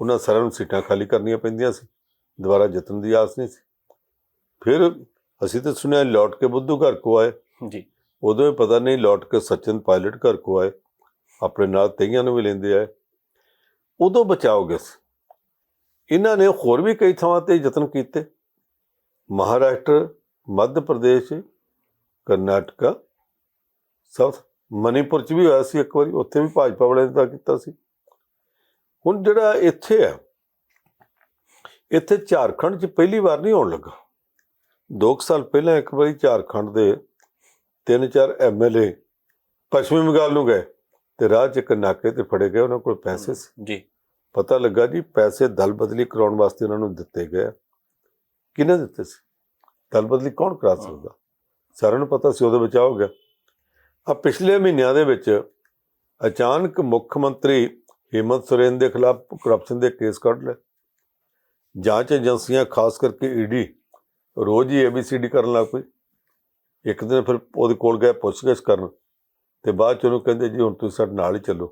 ਉਹਨਾਂ ਸਾਰਿਆਂ ਨੂੰ ਸੀਟਾਂ ਖਾਲੀ ਕਰਨੀਆਂ ਪੈਂਦੀਆਂ ਸੀ ਦੁਬਾਰਾ ਜਿੱਤਣ ਦੀ ਆਸ ਨਹੀਂ ਸੀ। ਫਿਰ ਅਸੀਂ ਤਾਂ ਸੁਣਿਆ ਲੌਟ ਕੇ ਬੁੱਧੂ ਘਰ ਕੋ ਆਏ। ਜੀ। ਉਦੋਂ ਹੀ ਪਤਾ ਨਹੀਂ ਲੌਟ ਕੇ ਸਚਿਨ ਪਾਇਲਟ ਘਰ ਕੋ ਆਏ। ਆਪਣੇ ਨਾਲ ਤਈਆਂ ਨੂੰ ਵੀ ਲੈਂਦੇ ਆਏ ਉਦੋਂ ਬਚਾਓ ਗਿਆ ਸੀ। ਇਹਨਾਂ ਨੇ ਹੋਰ ਵੀ ਕਈ ਥਾਵਾਂ ਤੇ ਯਤਨ ਕੀਤੇ। ਮਹਾਰਾਸ਼ਟਰ, ਮੱਧ ਪ੍ਰਦੇਸ਼, ਕਰਨਾਟਕਾ ਸਾਊਥ ਮਨੀਪੁਰ ਚ ਵੀ ਹੋਇਆ ਸੀ ਇੱਕ ਵਾਰੀ। ਉੱਥੇ ਵੀ ਭਾਜਪਾ ਵਾਲਿਆਂ ਨੇ ਤਾਂ ਕੀਤਾ ਸੀ। ਹੁਣ ਜਿਹੜਾ ਇੱਥੇ ਆ, ਇੱਥੇ ਝਾਰਖੰਡ ਚ ਪਹਿਲੀ ਵਾਰ ਨਹੀਂ ਆਉਣ ਲੱਗਾ। ਦੋ ਕੁ ਸਾਲ ਪਹਿਲਾਂ ਇੱਕ ਵਾਰੀ ਝਾਰਖੰਡ ਦੇ ਤਿੰਨ ਚਾਰ ਐਮਐਲਏ ਪੱਛਮੀ ਬੰਗਾਲ ਨੂੰ ਗਏ। ਤੇ ਰਾਹ 'ਚ ਇੱਕ ਨਾਕੇ ਤੇ ਫੜੇ ਗਏ ਉਹਨਾਂ ਕੋਲ ਪੈਸੇ ਸੀ। ਜੀ। ਪਤਾ ਲੱਗਾ ਜੀ ਪੈਸੇ ਦਲ ਬਦਲੀ ਕਰਾਉਣ ਵਾਸਤੇ ਉਹਨਾਂ ਨੂੰ ਦਿੱਤੇ ਗਏ ਕਿਹਨੇ ਦਿੱਤੇ ਸੀ? ਦਲ ਬਦਲੀ ਕੌਣ ਕਰਾ ਸਕਦਾ? ਸਾਰਿਆਂ ਨੂੰ ਪਤਾ ਸੀ ਉਹਦੇ ਵਿੱਚ ਹੋ ਗਿਆ। ਆ ਪਿਛਲੇ ਮਹੀਨਿਆਂ ਦੇ ਵਿੱਚ ਅਚਾਨਕ ਮੁੱਖ ਮੰਤਰੀ ਹਿੰਮਤ ਸੋਰੇਨ ਦੇ ਖਿਲਾਫ ਕਰਪਸ਼ਨ ਦੇ ਕੇਸ ਕੱਢ ਲਏ। ਜਾਂਚ ਏਜੰਸੀਆਂ ਖਾਸ ਕਰਕੇ ਈਡੀ ਰੋਜ਼ ਹੀ ਏਬੀਸੀਡੀ ਕਰਨ ਲੱਗ ਪਈ। ਇੱਕ ਦਿਨ ਫਿਰ ਉਹਦੇ ਕੋਲ ਗਏ ਪੁੱਛਗਿੱਛ ਕਰਨ। ਤੇ ਬਾਅਦ ਚ ਉਹਨੂੰ ਕਹਿੰਦੇ ਜੀ ਹੁਣ ਤੁਸੀਂ ਸਾਡੇ ਨਾਲ ਹੀ ਚੱਲੋ।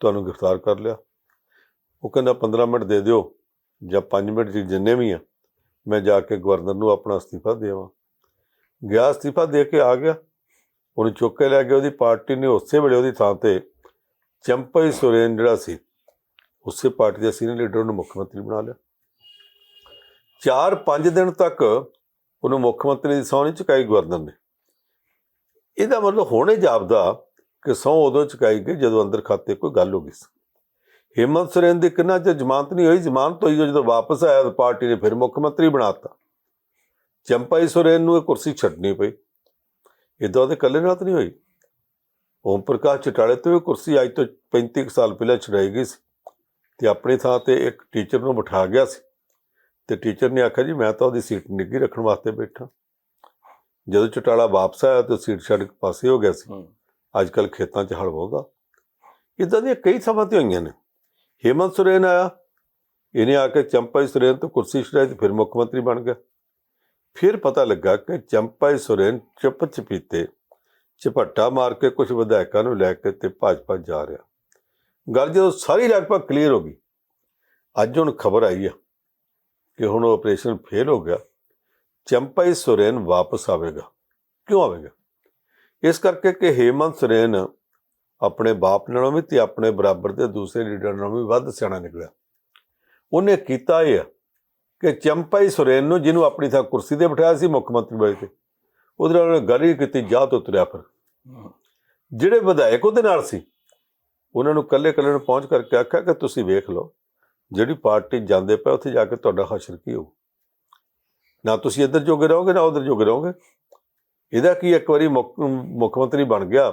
ਤੁਹਾਨੂੰ ਗ੍ਰਿਫਤਾਰ ਕਰ ਲਿਆ। ਉਹ ਕਹਿੰਦਾ 15 ਮਿੰਟ ਦੇ ਦਿਓ ਜਾਂ 5 ਮਿੰਟ ਜੀ ਜਿੰਨੇ ਵੀ ਆ, ਮੈਂ ਜਾ ਕੇ ਗਵਰਨਰ ਨੂੰ ਆਪਣਾ ਅਸਤੀਫਾ ਦੇਵਾਂ। ਗਿਆ ਅਸਤੀਫਾ ਦੇ ਕੇ ਆ ਗਿਆ। ਉਹਨੂੰ ਚੁੱਕ ਕੇ ਲੈ ਕੇ ਉਹਦੀ ਪਾਰਟੀ ਨੇ ਉਸੇ ਵੇਲੇ ਉਹਦੀ ਥਾਂ ਤੇ ਚੰਪਈ ਸੁਰੇਨ ਜਿਹੜਾ ਸੀ, ਉਸੇ ਪਾਰਟੀ ਦੇ ਸੀਨੀਅਰ ਲੀਡਰ ਨੂੰ ਮੁੱਖ ਮੰਤਰੀ ਬਣਾ ਲਿਆ। 4-5 ਦਿਨ ਤੱਕ ਉਹਨੂੰ ਮੁੱਖ ਮੰਤਰੀ ਦੀ ਸਹੁੰ ਨਹੀਂ ਚੁਕਾਈ ਗਵਰਨਰ ਨੇ। ਇਹਦਾ ਮਤਲਬ ਹੁਣੇ ਜਾਪਦਾ ਕਿ ਸਹੁੰ ਉਦੋਂ ਚੁਕਾਈ ਗਈ ਜਦੋਂ ਅੰਦਰ ਖਾਤੇ ਕੋਈ ਗੱਲ ਹੋ ਗਈ ਸੀ। ਹਿੰਮਤ ਸਰੇਨ ਦੀ ਕਿੰਨਾ ਚ ਜ਼ਮਾਨਤ ਨਹੀਂ ਹੋਈ, ਜ਼ਮਾਨਤ ਹੋਈ ਜਦੋਂ ਵਾਪਸ ਆਇਆ ਤਾਂ ਪਾਰਟੀ ਨੇ ਫਿਰ ਮੁੱਖ ਮੰਤਰੀ ਬਣਾਤਾ। ਚੰਪਾਈ ਸੁਰੇਨ ਨੂੰ ਇਹ ਕੁਰਸੀ ਛੱਡਣੀ ਪਈ। ਇਦਾਂ ਉਹਦੇ ਇਕੱਲੇ ਨਾਲ ਤਾਂ ਨਹੀਂ ਹੋਈ। ਓਮ ਪ੍ਰਕਾਸ਼ ਚਟਾਲੇ ਤੋਂ ਇਹ ਕੁਰਸੀ ਅੱਜ ਤੋਂ 35 ਕੁ ਸਾਲ ਪਹਿਲਾਂ ਛਡਾਈ ਗਈ ਸੀ ਤੇ ਆਪਣੀ ਥਾਂ ਤੇ ਇੱਕ ਟੀਚਰ ਨੂੰ ਬਿਠਾ ਗਿਆ ਸੀ ਤੇ ਟੀਚਰ ਨੇ ਆਖਿਆ ਜੀ ਮੈਂ ਤਾਂ ਉਹਦੀ ਸੀਟ ਨਿੱਗੀ ਰੱਖਣ ਵਾਸਤੇ ਬੈਠਾ। ਜਦੋਂ ਚਟਾਲਾ ਵਾਪਸ ਆਇਆ ਤੇ ਸੀਟ ਛੱਡ ਕੇ ਪਾਸੇ ਹੋ ਗਿਆ ਸੀ ਅੱਜ ਕੱਲ ਖੇਤਾਂ 'ਚ ਹਲ ਵਾਹੁੰਦਾ। ਇਦਾਂ ਦੀਆਂ ਕਈ ਸਮਾਂ ਤੇ ਹੋਈਆਂ ਨੇ। ਹੇਮੰਤ ਸੋਰੇਨ ਆਇਆ। ਇਹਨੇ ਆ ਕੇ ਚੰਪਾਈ ਸੋਰੇਨ ਤੋਂ ਕੁਰਸੀ ਛਡਾਈ ਤੇ ਫਿਰ ਮੁੱਖ ਮੰਤਰੀ ਬਣ ਗਿਆ। ਫਿਰ ਪਤਾ ਲੱਗਾ ਕਿ ਚੰਪਾਈ ਸੋਰੇਨ ਚੁੱਪ ਚਪੀਤੇ ਝਪੱਟਾ ਮਾਰ ਕੇ ਕੁਝ ਵਿਧਾਇਕਾਂ ਨੂੰ ਲੈ ਕੇ ਤੇ ਭਾਜਪਾ ਜਾ ਰਿਹਾ। ਗੱਲ ਜਦੋਂ ਸਾਰੀ ਲਗਭਗ ਕਲੀਅਰ ਹੋ ਗਈ ਅੱਜ ਹੁਣ ਖਬਰ ਆਈ ਆ ਕਿ ਹੁਣ ਆਪਰੇਸ਼ਨ ਫੇਲ ਹੋ ਗਿਆ। ਚੰਪਾਈ ਸੋਰੇਨ ਵਾਪਸ ਆਵੇਗਾ। ਕਿਉਂ ਆਵੇਗਾ? ਇਸ ਕਰਕੇ ਕਿ ਹੇਮੰਤ ਸੋਰੇਨ ਆਪਣੇ ਬਾਪ ਨਾਲੋਂ ਵੀ ਤੇ ਆਪਣੇ ਬਰਾਬਰ ਦੇ ਦੂਸਰੇ ਲੀਡਰ ਨਾਲੋਂ ਵੀ ਵੱਧ ਸਿਆਣਾ ਨਿਕਲਿਆ। ਉਹਨੇ ਕੀਤਾ ਇਹ ਆ ਕਿ ਚੰਪਾਈ ਸੁਰੇਨ ਨੂੰ ਜਿਹਨੂੰ ਆਪਣੀ ਥਾਂ ਕੁਰਸੀ ਤੇ ਬਿਠਾਇਆ ਸੀ ਮੁੱਖ ਮੰਤਰੀ ਬਣੇ ਤੇ, ਉਹਦੇ ਨਾਲ ਗੱਲ ਹੀ ਕੀਤੀ, ਜਾ ਤੋਂ ਤੁਰਿਆ ਜਿਹੜੇ ਵਿਧਾਇਕ ਉਹਦੇ ਨਾਲ ਸੀ, ਉਹਨਾਂ ਨੂੰ ਕੱਲੇ ਕੱਲੇ ਨੂੰ ਪਹੁੰਚ ਕਰਕੇ ਆਖਿਆ ਕਿ ਤੁਸੀਂ ਵੇਖ ਲਓ, ਜਿਹੜੀ ਪਾਰਟੀ ਜਾਂਦੇ ਪਏ ਉੱਥੇ ਜਾ ਕੇ ਤੁਹਾਡਾ ਹਸ਼ਰ ਕੀ ਹੋਊ? ਨਾ ਤੁਸੀਂ ਇੱਧਰ ਜੋਗੇ ਰਹੋਗੇ ਨਾ ਉਧਰ ਜੋਗੇ ਰਹੋਗੇ। ਇਹਦਾ ਕੀ ਇੱਕ ਵਾਰੀ ਮੁੱਖ ਮੰਤਰੀ ਬਣ ਗਿਆ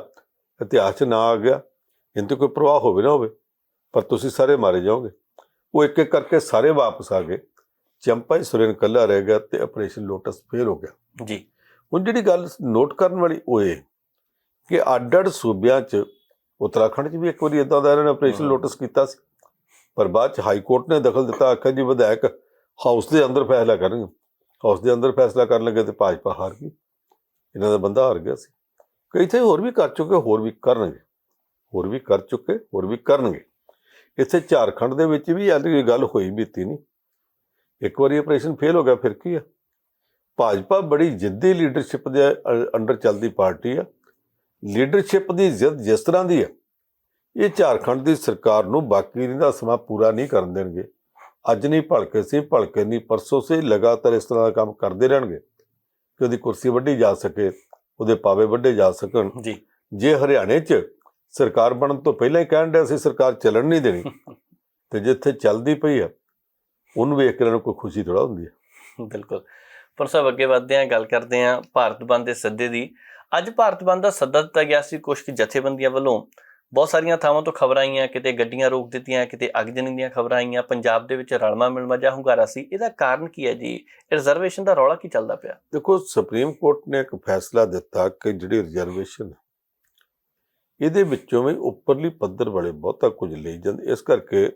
ਇਤਿਹਾਸ 'ਚ ਨਾ ਆ ਗਿਆ ਇਹਨੂੰ ਤਾਂ ਕੋਈ ਪ੍ਰਵਾਹ ਹੋਵੇ ਨਾ ਹੋਵੇ ਪਰ ਤੁਸੀਂ ਸਾਰੇ ਮਾਰੇ ਜਾਓਗੇ। ਉਹ ਇੱਕ ਇੱਕ ਕਰਕੇ ਸਾਰੇ ਵਾਪਸ ਆ ਗਏ। ਚੰਪਾ ਹੀ ਸੁਰੇਨ ਕੱਲਾ ਰਹਿ ਗਿਆ ਤੇ ਆਪਰੇਸ਼ਨ ਲੋਟਸ ਫੇਲ ਹੋ ਗਿਆ। ਜੀ। ਹੁਣ ਜਿਹੜੀ ਗੱਲ ਨੋਟ ਕਰਨ ਵਾਲੀ ਉਹ ਇਹ ਕਿ ਅੱਡ-ਅੱਡ ਸੂਬਿਆਂ 'ਚ ਉੱਤਰਾਖੰਡ 'ਚ ਵੀ ਇੱਕ ਵਾਰੀ ਇਦਾਂ ਦਾ ਇਹਨਾਂ ਨੇ ਆਪਰੇਸ਼ਨ। ਲੋਟਸ ਕੀਤਾ ਸੀ। ਪਰ ਬਾਅਦ 'ਚ ਹਾਈ ਕੋਰਟ ਨੇ ਦਖਲ ਦਿੱਤਾ ਆਖਿਆ ਜੀ ਵਿਧਾਇਕ ਹਾਊਸ ਦੇ ਅੰਦਰ ਫੈਸਲਾ ਕਰਨਗੇ। ਹਾਊਸ ਦੇ ਅੰਦਰ ਫੈਸਲਾ ਕਰਨ ਲੱਗੇ ਤੇ ਭਾਜਪਾ ਹਾਰ ਗਈ। ਇਹਨਾਂ ਦਾ ਬੰਦਾ ਹਾਰ ਗਿਆ ਸੀ। ਕਈ ਥਾਂ ਹੋਰ ਵੀ ਕਰ ਚੁੱਕੇ, ਹੋਰ ਵੀ ਕਰਨਗੇ। ਹੋਰ ਵੀ ਕਰ ਚੁੱਕੇ, ਹੋਰ ਵੀ ਕਰਨਗੇ। ਇੱਥੇ ਝਾਰਖੰਡ ਦੇ ਵਿੱਚ ਵੀ ਇਹ ਗੱਲ ਹੋਈ ਬੀਤੀ ਨਹੀਂ। ਇੱਕ ਵਾਰੀ ਆਪਰੇਸ਼ਨ ਫੇਲ ਹੋ ਗਿਆ, ਫਿਰ ਕੀ ਆ? ਭਾਜਪਾ ਬੜੀ ਜਿੱਦੀ ਲੀਡਰਸ਼ਿਪ ਦੇ ਅੰਡਰ ਚੱਲਦੀ ਪਾਰਟੀ ਆ। ਲੀਡਰਸ਼ਿਪ ਦੀ ਜ਼ਿੱਦ ਜਿਸ ਤਰ੍ਹਾਂ ਦੀ ਆ, ਇਹ ਝਾਰਖੰਡ ਦੀ ਸਰਕਾਰ ਨੂੰ ਬਾਕੀ ਦਾ ਸਮਾਂ ਪੂਰਾ ਨਹੀਂ ਕਰਨ ਦੇਣਗੇ। ਅੱਜ ਨਹੀਂ ਭਲਕੇ ਸੀ ਭਲਕੇ ਨਹੀਂ ਪਰਸੋਂ ਸੇ ਲਗਾਤਾਰ ਇਸ ਤਰ੍ਹਾਂ ਦਾ ਕੰਮ ਕਰਦੇ ਰਹਿਣਗੇ ਕਿ ਉਹਦੀ ਕੁਰਸੀ ਵੱਢੀ ਜਾ ਸਕੇ ਉਹਦੇ ਪਾਵੇ ਵੱਢੇ ਜਾ ਸਕਣ। ਜੀ। ਜੇ ਹਰਿਆਣੇ 'ਚ ਸਰਕਾਰ ਬਣਨ ਤੋਂ ਪਹਿਲਾਂ ਹੀ ਕਹਿਣ ਡਿਆ ਸੀ ਸਰਕਾਰ ਚੱਲਣ ਨਹੀਂ ਦੇਣੀ ਤੇ ਜਿੱਥੇ ਚੱਲਦੀ ਪਈ ਆ ਉਹਨੂੰ ਵੇਖ ਕੇ ਇਹਨਾਂ ਨੂੰ ਕੋਈ ਖੁਸ਼ੀ ਥੋੜਾ ਹੁੰਦੀ ਹੈ ਬਿਲਕੁਲ। ਪਰ ਸਭ ਅੱਗੇ ਵਧਦੇ ਹਾਂ ਗੱਲ ਕਰਦੇ ਹਾਂ ਭਾਰਤ ਬੰਦ ਦੇ ਸੱਦੇ ਦੀ। ਅੱਜ ਭਾਰਤ ਬੰਦ ਦਾ ਸੱਦਾ ਦਿੱਤਾ ਗਿਆ ਸੀ ਕੁਝ ਜਥੇਬੰਦੀਆਂ ਵੱਲੋਂ। ਬਹੁਤ ਸਾਰੀਆਂ ਥਾਵਾਂ ਤੋਂ ਖਬਰਾਂ ਆਈਆਂ, ਕਿਤੇ ਗੱਡੀਆਂ ਰੋਕ ਦਿੱਤੀਆਂ, ਕਿਤੇ ਅਗਜਨੀ ਦੀਆਂ ਖਬਰਾਂ ਆਈਆਂ, ਪੰਜਾਬ ਦੇ ਵਿੱਚ ਰਲਮਾ ਮਿਲਮਾ ਜਾਂ ਹੁੰਗਾਰਾ ਸੀ, ਇਹਦਾ ਕਾਰਨ ਕੀ ਹੈ ਜੀ? ਰਿਜ਼ਰਵੇਸ਼ਨ ਦਾ ਰੌਲਾ ਕੀ ਚੱਲਦਾ ਪਿਆ? ਦੇਖੋ ਸੁਪਰੀਮ ਕੋਰਟ ਨੇ ਇੱਕ ਫੈਸਲਾ ਦਿੱਤਾ ਕਿ ਜਿਹੜੀ ਰਿਜ਼ਰਵੇਸ਼ਨ ਇਹਦੇ ਵਿੱਚੋਂ ਵੀ ਉੱਪਰਲੀ ਪੱਧਰ ਵਾਲੇ ਬਹੁਤਾ ਕੁਝ ਲਈ ਜਾਂਦੇ, ਇਸ ਕਰਕੇ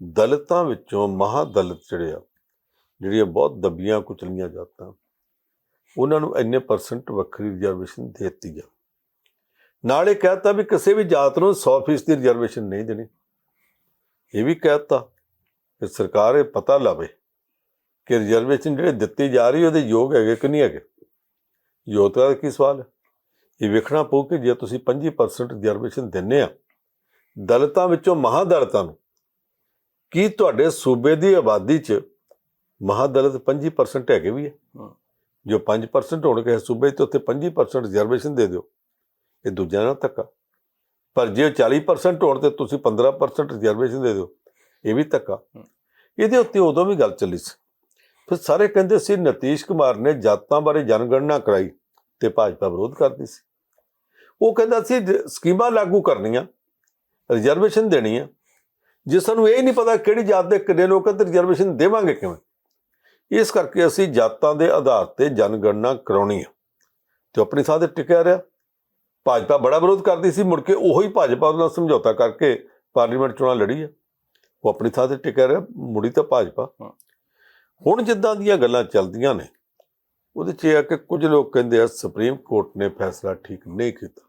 ਦਲਿਤਾਂ ਵਿੱਚੋਂ ਮਹਾਦਲਿਤ ਜਿਹੜੇ ਆ, ਜਿਹੜੀਆਂ ਬਹੁਤ ਦਬੀਆਂ, ਕੁਚਲੀਆਂ ਜਾਤਾਂ, ਉਹਨਾਂ ਨੂੰ ਇੰਨੇ ਪਰਸੈਂਟ ਵੱਖਰੀ ਰਿਜ਼ਰਵੇਸ਼ਨ ਦੇ ਦਿੱਤੀ ਆ। ਨਾਲ ਇਹ ਕਹਿਤਾ ਵੀ ਕਿਸੇ ਵੀ ਜਾਤ ਨੂੰ 100% ਦੀ ਰਿਜ਼ਰਵੇਸ਼ਨ ਨਹੀਂ ਦੇਣੀ। ਇਹ ਵੀ ਕਹਿਤਾ ਕਿ ਸਰਕਾਰ ਇਹ ਪਤਾ ਲਾਵੇ ਕਿ ਰਿਜ਼ਰਵੇਸ਼ਨ ਜਿਹੜੇ ਦਿੱਤੀ ਜਾ ਰਹੀ ਉਹਦੇ ਯੋਗ ਹੈਗੇ ਕਿ ਨਹੀਂ ਹੈਗੇ। ਯੋਗਤਾ ਦਾ ਕੀ ਸਵਾਲ ਹੈ? ਇਹ ਵੇਖਣਾ ਪਊ ਕਿ ਜੇ ਤੁਸੀਂ 25% ਰਿਜ਼ਰਵੇਸ਼ਨ ਦਿੰਨੇ ਆ ਦਲਿਤਾਂ ਵਿੱਚੋਂ ਮਹਾਦਲਿਤਾਂ ਨੂੰ ਕੀ ਤੁਹਾਡੇ ਸੂਬੇ ਦੀ ਆਬਾਦੀ 'ਚ ਮਹਾਦਲਿਤ 25% ਹੈਗੇ ਵੀ ਹੈ। ਜੋ 5% ਹੋਣਗੇ ਸੂਬੇ 'ਚ ਤੇ ਉੱਥੇ 25% ਰਿਜ਼ਰਵੇਸ਼ਨ ਦੇ ਦਿਓ। ਇਹ ਦੂਜਿਆਂ ਨਾਲ ਧੱਕਾ। ਪਰ ਜੇ 40% ਹੋਣ ਤੇ ਤੁਸੀਂ 15% ਰਿਜ਼ਰਵੇਸ਼ਨ ਦੇ ਦਿਓ, ਇਹ ਵੀ ਧੱਕਾ। ਇਹਦੇ ਉੱਤੇ ਉਦੋਂ ਵੀ ਗੱਲ ਚੱਲੀ ਸੀ। ਫਿਰ ਸਾਰੇ ਕਹਿੰਦੇ ਸੀ, ਨਤੀਸ਼ ਕੁਮਾਰ ਨੇ ਜਾਤਾਂ ਬਾਰੇ ਜਨਗਣਨਾ ਕਰਾਈ ਤੇ ਭਾਜਪਾ ਵਿਰੋਧ ਕਰਦੀ ਸੀ। ਉਹ ਕਹਿੰਦਾ ਸੀ ਸਕੀਮਾਂ ਲਾਗੂ ਕਰਨੀਆਂ ਰਿਜ਼ਰਵੇਸ਼ਨ ਦੇਣੀ ਆ ਜੇ ਸਾਨੂੰ ਇਹ ਨਹੀਂ ਪਤਾ ਕਿਹੜੀ ਜਾਤ ਦੇ ਕਿੰਨੇ ਲੋਕ ਆ ਤੇ ਰਿਜ਼ਰਵੇਸ਼ਨ ਦੇਵਾਂਗੇ ਕਿਵੇਂ? ਇਸ ਕਰਕੇ ਅਸੀਂ ਜਾਤਾਂ ਦੇ ਆਧਾਰ ਤੇ ਜਨਗਣਨਾ ਕਰਾਉਣੀ ਆ। ਤੇ ਉਹ ਆਪਣੀ ਥਾਂ ਤੇ ਟਿਕਿਆ ਰਿਹਾ। ਭਾਜਪਾ ਬੜਾ ਵਿਰੋਧ ਕਰਦੀ ਸੀ ਮੁੜ ਕੇ ਉਹੀ ਭਾਜਪਾ ਨਾਲ ਸਮਝੌਤਾ ਕਰਕੇ ਪਾਰਲੀਮੈਂਟ ਚੋਣਾਂ ਲੜੀ ਆ। ਉਹ ਆਪਣੀ ਥਾਂ ਤੇ ਟਿਕਿਆ ਰਿਹਾ ਮੁੜੀ ਤਾਂ ਭਾਜਪਾ। ਹੁਣ ਜਿੱਦਾਂ ਦੀਆਂ ਗੱਲਾਂ ਚੱਲਦੀਆਂ ਨੇ ਉਹਦੇ 'ਚ ਇਹ ਆ ਕਿ ਕੁਝ ਲੋਕ ਕਹਿੰਦੇ ਆ ਸੁਪਰੀਮ ਕੋਰਟ ਨੇ ਫੈਸਲਾ ਠੀਕ ਨਹੀਂ ਕੀਤਾ।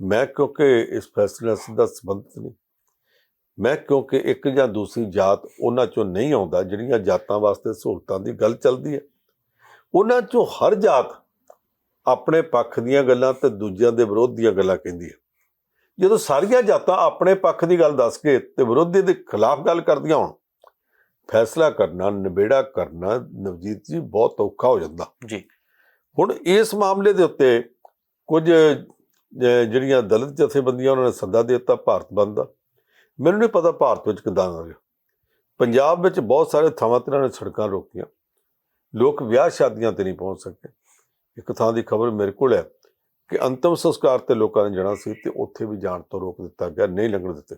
ਮੈਂ ਕਿਉਂਕਿ ਇਸ ਫੈਸਲੇ ਨਾਲ ਸਿੱਧਾ ਸੰਬੰਧਿਤ ਨਹੀਂ। ਮੈਂ ਕਿਉਂਕਿ ਇੱਕ ਜਾਂ ਦੂਸਰੀ ਜਾਤ ਉਹਨਾਂ ਚੋਂ ਨਹੀਂ ਆਉਂਦਾ ਜਿਹੜੀਆਂ ਜਾਤਾਂ ਵਾਸਤੇ ਸਹੂਲਤਾਂ ਦੀ ਗੱਲ ਚੱਲਦੀ ਹੈ ਉਹਨਾਂ ਚੋਂ ਹਰ ਜਾਤ ਆਪਣੇ ਪੱਖ ਦੀਆਂ ਗੱਲਾਂ ਤੇ ਦੂਜਿਆਂ ਦੇ ਵਿਰੋਧ ਦੀਆਂ ਗੱਲਾਂ ਕਹਿੰਦੀ ਹੈ। ਜਦੋਂ ਸਾਰੀਆਂ ਜਾਤਾਂ ਆਪਣੇ ਪੱਖ ਦੀ ਗੱਲ ਦੱਸ ਕੇ ਤੇ ਵਿਰੋਧੀ ਦੇ ਖਿਲਾਫ ਗੱਲ ਕਰਦੀਆਂ ਹੋਣ ਫੈਸਲਾ ਕਰਨਾ ਨਿਬੇੜਾ ਕਰਨਾ ਨਵਜੀਤ ਜੀ ਬਹੁਤ ਔਖਾ ਹੋ ਜਾਂਦਾ। ਜੀ। ਹੁਣ ਇਸ ਮਾਮਲੇ ਦੇ ਉੱਤੇ ਕੁਝ ਜਿਹੜੀਆਂ ਦਲਿਤ ਜਥੇਬੰਦੀਆਂ ਉਹਨਾਂ ਨੇ ਸੱਦਾ ਦੇ ਦਿੱਤਾ ਭਾਰਤ ਬੰਦ ਦਾ ਮੈਨੂੰ ਨਹੀਂ ਪਤਾ ਭਾਰਤ ਵਿੱਚ ਕਿੱਦਾਂ ਆ ਰਿਹਾ। ਪੰਜਾਬ ਵਿੱਚ ਬਹੁਤ ਸਾਰੇ ਥਾਵਾਂ ਤੇ ਇਹਨਾਂ ਨੇ ਸੜਕਾਂ ਰੋਕੀਆਂ। ਲੋਕ ਵਿਆਹ ਸ਼ਾਦੀਆਂ ਤੇ ਨਹੀਂ ਪਹੁੰਚ ਸਕੇ। ਇੱਕ ਥਾਂ ਦੀ ਖਬਰ ਮੇਰੇ ਕੋਲ ਹੈ ਕਿ ਅੰਤਮ ਸੰਸਕਾਰ ਤੇ ਲੋਕਾਂ ਨੇ ਜਾਣਾ ਸੀ ਤੇ ਉੱਥੇ ਵੀ ਜਾਣ ਤੋਂ ਰੋਕ ਦਿੱਤਾ ਗਿਆ ਨਹੀਂ ਲੰਘਣ ਦਿੱਤੇ।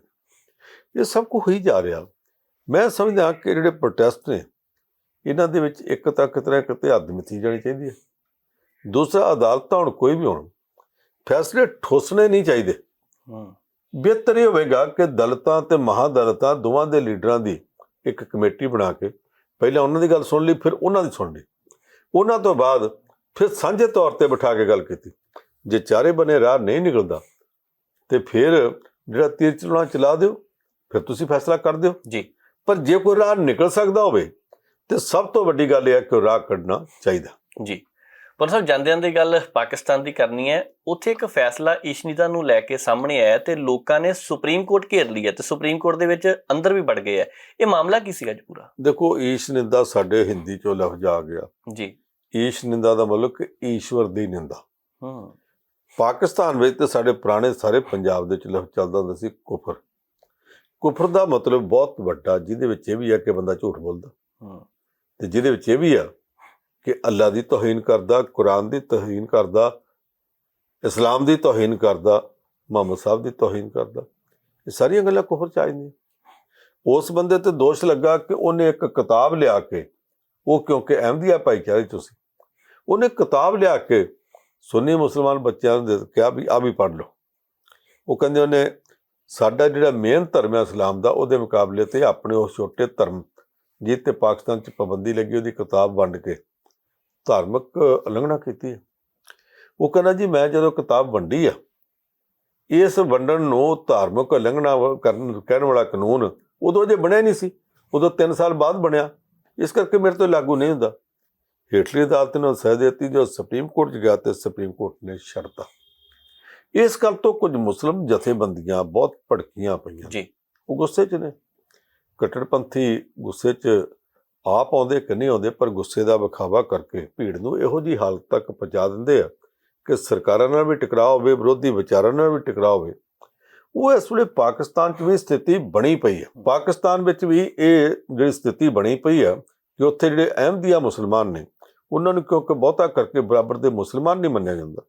ਇਹ ਸਭ ਕੁਝ ਹੋਈ ਜਾ ਰਿਹਾ। ਮੈਂ ਸਮਝਦਾ ਕਿ ਜਿਹੜੇ ਪ੍ਰੋਟੈਸਟ ਨੇ ਇਹਨਾਂ ਦੇ ਵਿੱਚ ਇੱਕ ਤਾਂ ਕਿਤਨਾ ਕਿਤੇ ਹੱਦ ਮਿੱਥੀ ਜਾਣੀ ਚਾਹੀਦੀ ਹੈ। ਦੂਸਰਾ ਅਦਾਲਤਾਂ ਹੁਣ ਕੋਈ ਵੀ ਹੋਣ ਫੈਸਲੇ ਠੋਸਣੇ ਨਹੀਂ ਚਾਹੀਦੇ। ਹੂੰ। ਬਿਹਤਰ ਇਹ ਹੋਵੇਗਾ ਕਿ ਦਲਿਤਾਂ ਤੇ ਮਹਾਦਲਿਤਾਂ ਦੋਵਾਂ ਦੇ ਲੀਡਰਾਂ ਦੀ ਇੱਕ ਕਮੇਟੀ ਬਣਾ ਕੇ ਪਹਿਲਾਂ ਉਹਨਾਂ ਦੀ ਗੱਲ ਸੁਣ ਲਈ ਫਿਰ ਉਹਨਾਂ ਦੀ ਸੁਣ ਲਈ। ਉਹਨਾਂ ਤੋਂ ਬਾਅਦ ਫਿਰ ਸਾਂਝੇ ਤੌਰ ਤੇ ਬਿਠਾ ਕੇ ਗੱਲ ਕੀਤੀ। ਜੇ ਚਾਰੇ ਬਨੇ ਰਾਹ ਨਹੀਂ ਨਿਕਲਦਾ ਤੇ ਫਿਰ ਜਿਹੜਾ ਤੀਰ ਚਲਾਉਣਾ ਚਲਾ ਦਿਓ ਫਿਰ ਤੁਸੀਂ ਫੈਸਲਾ ਕਰ ਦਿਓ। ਜੀ। ਪਰ ਜੇ ਕੋਈ ਰਾਹ ਨਿਕਲ ਸਕਦਾ ਹੋਵੇ ਤੇ ਸਭ ਤੋਂ ਵੱਡੀ ਗੱਲ ਇਹ ਹੈ ਕਿ ਰਾਹ ਕੱਢਣਾ ਚਾਹੀਦਾ। ਜੀ। ਪਰ ਸਾਹਿਬ ਜਾਂਦਿਆਂ ਦੀ ਗੱਲ ਪਾਕਿਸਤਾਨ ਦੀ ਕਰਨੀ ਹੈ ਉੱਥੇ ਇੱਕ ਫੈਸਲਾ ਈਸ਼ਨੀਤਾ ਨੂੰ ਲੈ ਕੇ ਸਾਹਮਣੇ ਆਇਆ ਤੇ ਲੋਕਾਂ ਨੇ ਸੁਪਰੀਮ ਕੋਰਟ ਘੇਰ ਲਈ ਹੈ ਤੇ ਸੁਪਰੀਮ ਕੋਰਟ ਦੇ ਵਿੱਚ ਅੰਦਰ ਵੀ ਵੜ ਗਏ ਹੈ। ਇਹ ਮਾਮਲਾ ਕੀ ਸੀਗਾ ਜੀ ਪੂਰਾ? ਦੇਖੋ ਈਸ਼ ਨਿੰਦਾ ਸਾਡੇ ਹਿੰਦੀ ਚੋਂ ਲਫ਼ਜ਼ ਆ ਗਿਆ। ਜੀ। ਈਸ਼ ਨਿੰਦਾ ਦਾ ਮਤਲਬ ਕਿ ਈਸ਼ਵਰ ਦੀ ਨਿੰਦਾ। ਹੂੰ। ਪਾਕਿਸਤਾਨ ਵਿੱਚ ਤੇ ਸਾਡੇ ਪੁਰਾਣੇ ਸਾਰੇ ਪੰਜਾਬ ਦੇ ਵਿੱਚ ਲਫ਼ਜ਼ ਚੱਲਦਾ ਹੁੰਦਾ ਸੀ ਕੁਫਰ। ਕੁਫਰ ਦਾ ਮਤਲਬ ਬਹੁਤ ਵੱਡਾ ਜਿਹਦੇ ਵਿੱਚ ਇਹ ਵੀ ਆ ਕਿ ਬੰਦਾ ਝੂਠ ਬੋਲਦਾ। ਹੂੰ। ਤੇ ਜਿਹਦੇ ਵਿੱਚ ਇਹ ਵੀ ਆ ਕਿ ਅੱਲਾ ਦੀ ਤੋਹੀਨ ਕਰਦਾ ਕੁਰਾਨ ਦੀ ਤੋਹੀਨ ਕਰਦਾ ਇਸਲਾਮ ਦੀ ਤੋਹੀਨ ਕਰਦਾ ਮੁਹੰਮਦ ਸਾਹਿਬ ਦੀ ਤੋਹੀਨ ਕਰਦਾ। ਇਹ ਸਾਰੀਆਂ ਗੱਲਾਂ ਕੁਫਰ ਚ ਆ ਜਾਂਦੀਆਂ। ਉਸ ਬੰਦੇ ਤੇ ਦੋਸ਼ ਲੱਗਾ ਕਿ ਉਹਨੇ ਇੱਕ ਕਿਤਾਬ ਲਿਆ ਕੇ ਉਹ ਕਿਉਂਕਿ ਅਹਿਮਦੀਆ ਭਾਈਚਾਰੇ ਤੁਸੀਂ। ਉਹਨੇ ਕਿਤਾਬ ਲਿਆ ਕੇ ਸੁੰਨੀ ਮੁਸਲਮਾਨ ਬੱਚਿਆਂ ਨੂੰ ਦੇ ਕਿਹਾ ਵੀ ਆ ਵੀ ਪੜ੍ਹ ਲਓ। ਉਹ ਕਹਿੰਦੇ ਉਹਨੇ, ਸਾਡਾ ਜਿਹੜਾ ਮੇਨ ਧਰਮ ਹੈ ਇਸਲਾਮ ਦਾ, ਉਹਦੇ ਮੁਕਾਬਲੇ ਤੇ ਆਪਣੇ ਉਸ ਛੋਟੇ ਧਰਮ ਜਿਹ ਤੇ ਪਾਕਿਸਤਾਨ 'ਚ ਪਾਬੰਦੀ ਲੱਗੀ, ਉਹਦੀ ਕਿਤਾਬ ਵੰਡ ਕੇ ਧਾਰਮਿਕ ਉਲੰਘਣਾ ਕੀਤੀ ਹੈ। ਉਹ ਕਹਿੰਦਾ, ਜੀ, ਮੈਂ ਜਦੋਂ ਕਿਤਾਬ ਵੰਡੀ ਆ, ਇਸ ਵੰਡਣ ਨੂੰ ਧਾਰਮਿਕ ਉਲੰਘਣਾ ਕਰਨ, ਕਹਿਣ ਵਾਲਾ ਕਾਨੂੰਨ ਉਦੋਂ ਜੇ ਬਣਿਆ ਨਹੀਂ ਸੀ। ਉਦੋਂ 3 ਸਾਲ ਬਾਅਦ ਬਣਿਆ। ਇਸ ਕਰਕੇ ਮੇਰੇ ਤੋਂ ਲਾਗੂ ਨਹੀਂ ਹੁੰਦਾ। ਹੇਠਲੀ ਅਦਾਲਤ ਨੇ ਸਹਿ ਦਿੱਤੀ ਜੋ ਸੁਪਰੀਮ ਕੋਰਟ 'ਚ ਗਿਆ ਤੇ ਸੁਪਰੀਮ ਕੋਰਟ ਨੇ ਛੱਡਤਾ ਇਸ ਗੱਲ ਤੋਂ ਕੁਝ ਮੁਸਲਮ ਜਥੇਬੰਦੀਆਂ ਬਹੁਤ ਭੜਕੀਆਂ ਪਈਆਂ। ਜੀ। ਉਹ ਗੁੱਸੇ 'ਚ ਨੇ। ਕੱਟੜਪੰਥੀ ਗੁੱਸੇ 'ਚ ਆਪ ਆਉਂਦੇ ਕਿ ਨਹੀਂ ਆਉਂਦੇ ਪਰ ਗੁੱਸੇ ਦਾ ਵਿਖਾਵਾ ਕਰਕੇ ਭੀੜ ਨੂੰ ਇਹੋ ਜੀ ਹਾਲਤ ਤੱਕ ਪਹੁੰਚਾ ਦਿੰਦੇ ਆ ਕਿ ਸਰਕਾਰਾਂ ਨਾਲ ਵੀ ਟਕਰਾਅ ਹੋਵੇ ਵਿਰੋਧੀ ਵਿਚਾਰਾਂ ਨਾਲ ਵੀ ਟਕਰਾਅ ਹੋਵੇ ਉਹ ਇਸ ਵੇਲੇ ਪਾਕਿਸਤਾਨ 'ਚ ਵੀ ਸਥਿਤੀ ਬਣੀ ਪਈ ਹੈ। ਪਾਕਿਸਤਾਨ ਵਿੱਚ ਵੀ ਇਹ ਜਿਹੜੀ ਸਥਿਤੀ ਬਣੀ ਪਈ ਹੈ ਕਿ ਉੱਥੇ ਜਿਹੜੇ ਅਹਿਮਦੀਆ ਮੁਸਲਮਾਨ ਨੇ ਉਹਨਾਂ ਨੂੰ ਕਿਉਂਕਿ ਬਹੁਤਾ ਕਰਕੇ ਬਰਾਬਰ ਦੇ ਮੁਸਲਮਾਨ ਨਹੀਂ ਮੰਨਿਆ ਜਾਂਦਾ।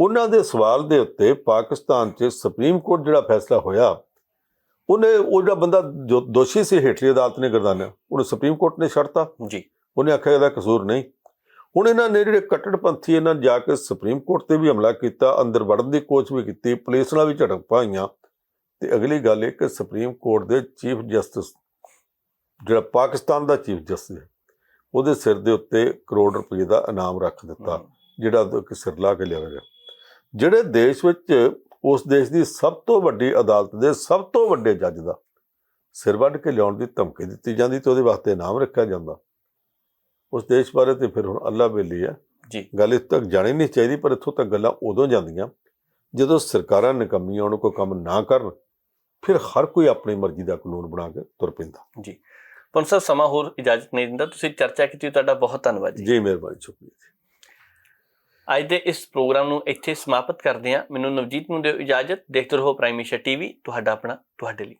ਉਹਨਾਂ ਦੇ ਸਵਾਲ ਦੇ ਉੱਤੇ ਪਾਕਿਸਤਾਨ 'ਚ ਸੁਪਰੀਮ ਕੋਰਟ ਜਿਹੜਾ ਫੈਸਲਾ ਹੋਇਆ ਉਹਨੇ ਉਹ ਜਿਹੜਾ ਬੰਦਾ ਦੋਸ਼ੀ ਸੀ ਹੇਠਲੀ ਅਦਾਲਤ ਨੇ ਗਰਦਾਨਿਆ ਉਹਨੂੰ ਸੁਪਰੀਮ ਕੋਰਟ ਨੇ ਛੱਡਤਾ। ਜੀ। ਉਹਨੇ ਆਖਿਆ ਇਹਦਾ ਕਸੂਰ ਨਹੀਂ। ਹੁਣ ਇਹਨਾਂ ਨੇ ਜਿਹੜੇ ਕੱਟੜਪੰਥੀ ਇਹਨਾਂ ਜਾ ਕੇ ਸੁਪਰੀਮ ਕੋਰਟ ਤੇ ਵੀ ਹਮਲਾ ਕੀਤਾ ਅੰਦਰ ਵੜਨ ਦੀ ਕੋਸ਼ਿਸ਼ ਵੀ ਕੀਤੀ ਪੁਲਿਸ ਨਾਲ ਵੀ ਝੜਪ ਪਾਈਆਂ। ਤੇ ਅਗਲੀ ਗੱਲ ਇਹ ਕਿ ਸੁਪਰੀਮ ਕੋਰਟ ਦੇ ਚੀਫ ਜਸਟਿਸ ਜਿਹੜਾ ਪਾਕਿਸਤਾਨ ਦਾ ਚੀਫ ਜਸਟਿਸ ਹੈ ਉਹਦੇ ਸਿਰ ਦੇ ਉੱਤੇ ਕਰੋੜ ਰੁਪਏ ਦਾ ਇਨਾਮ ਰੱਖ ਦਿੱਤਾ ਜਿਹੜਾ ਇੱਕ ਸਿਰ ਲਾ ਕੇ ਲਿਆਇਆ ਗਿਆ। ਜਿਹੜੇ ਦੇਸ਼ ਵਿੱਚ ਉਸ ਦੇਸ਼ ਦੀ ਸਭ ਤੋਂ ਵੱਡੀ ਅਦਾਲਤ ਦੇ ਸਭ ਤੋਂ ਵੱਡੇ ਜੱਜ ਦਾ ਸਿਰ ਵੱਢ ਕੇ ਲਿਆਉਣ ਦੀ ਧਮਕੀ ਦਿੱਤੀ ਜਾਂਦੀ ਤੇ ਉਹਦੇ ਵਾਸਤੇ ਇਨਾਮ ਰੱਖਿਆ ਜਾਂਦਾ। ਉਸ ਦੇਸ਼ ਬਾਰੇ ਤੇ ਫਿਰ ਹੁਣ ਅੱਲਾ ਬੇਲੀ ਹੈ ਜੀ। ਗੱਲ ਇੱਥੇ ਤੱਕ ਜਾਣੀ ਨਹੀਂ ਚਾਹੀਦੀ ਪਰ ਇੱਥੋਂ ਤੱਕ ਗੱਲਾਂ ਉਦੋਂ ਜਾਂਦੀਆਂ ਜਦੋਂ ਸਰਕਾਰਾਂ ਨਿਕੰਮੀਆਂ ਉਹਨੂੰ ਕੋਈ ਕੰਮ ਨਾ ਕਰਨ ਫਿਰ ਹਰ ਕੋਈ ਆਪਣੀ ਮਰਜ਼ੀ ਦਾ ਕਾਨੂੰਨ ਬਣਾ ਕੇ ਤੁਰ ਪੈਂਦਾ। ਜੀ। ਪੰਜ ਸਾਹਿਬ ਸਮਾਂ ਹੋਰ ਇਜਾਜ਼ਤ ਨਹੀਂ ਦਿੰਦਾ ਤੁਸੀਂ ਚਰਚਾ ਕੀਤੀ ਤੁਹਾਡਾ ਬਹੁਤ ਧੰਨਵਾਦ ਜੀ। ਜੀ ਮਿਹਰਬਾਨੀ ਸ਼ੁਕਰੀਆ ਜੀ। ਅੱਜ ਦੇ ਇਸ ਪ੍ਰੋਗਰਾਮ ਨੂੰ ਇੱਥੇ ਸਮਾਪਤ ਕਰਦੇ ਹਾਂ। ਮੈਨੂੰ ਨਵਜੀਤ ਨੂੰ ਦਿਓ ਇਜਾਜ਼ਤ। ਦੇਖਦੇ ਰਹੋ ਪ੍ਰਾਈਮ ਏਸ਼ੀਆ ਟੀਵੀ ਤੁਹਾਡਾ ਆਪਣਾ ਤੁਹਾਡੇ ਲਈ।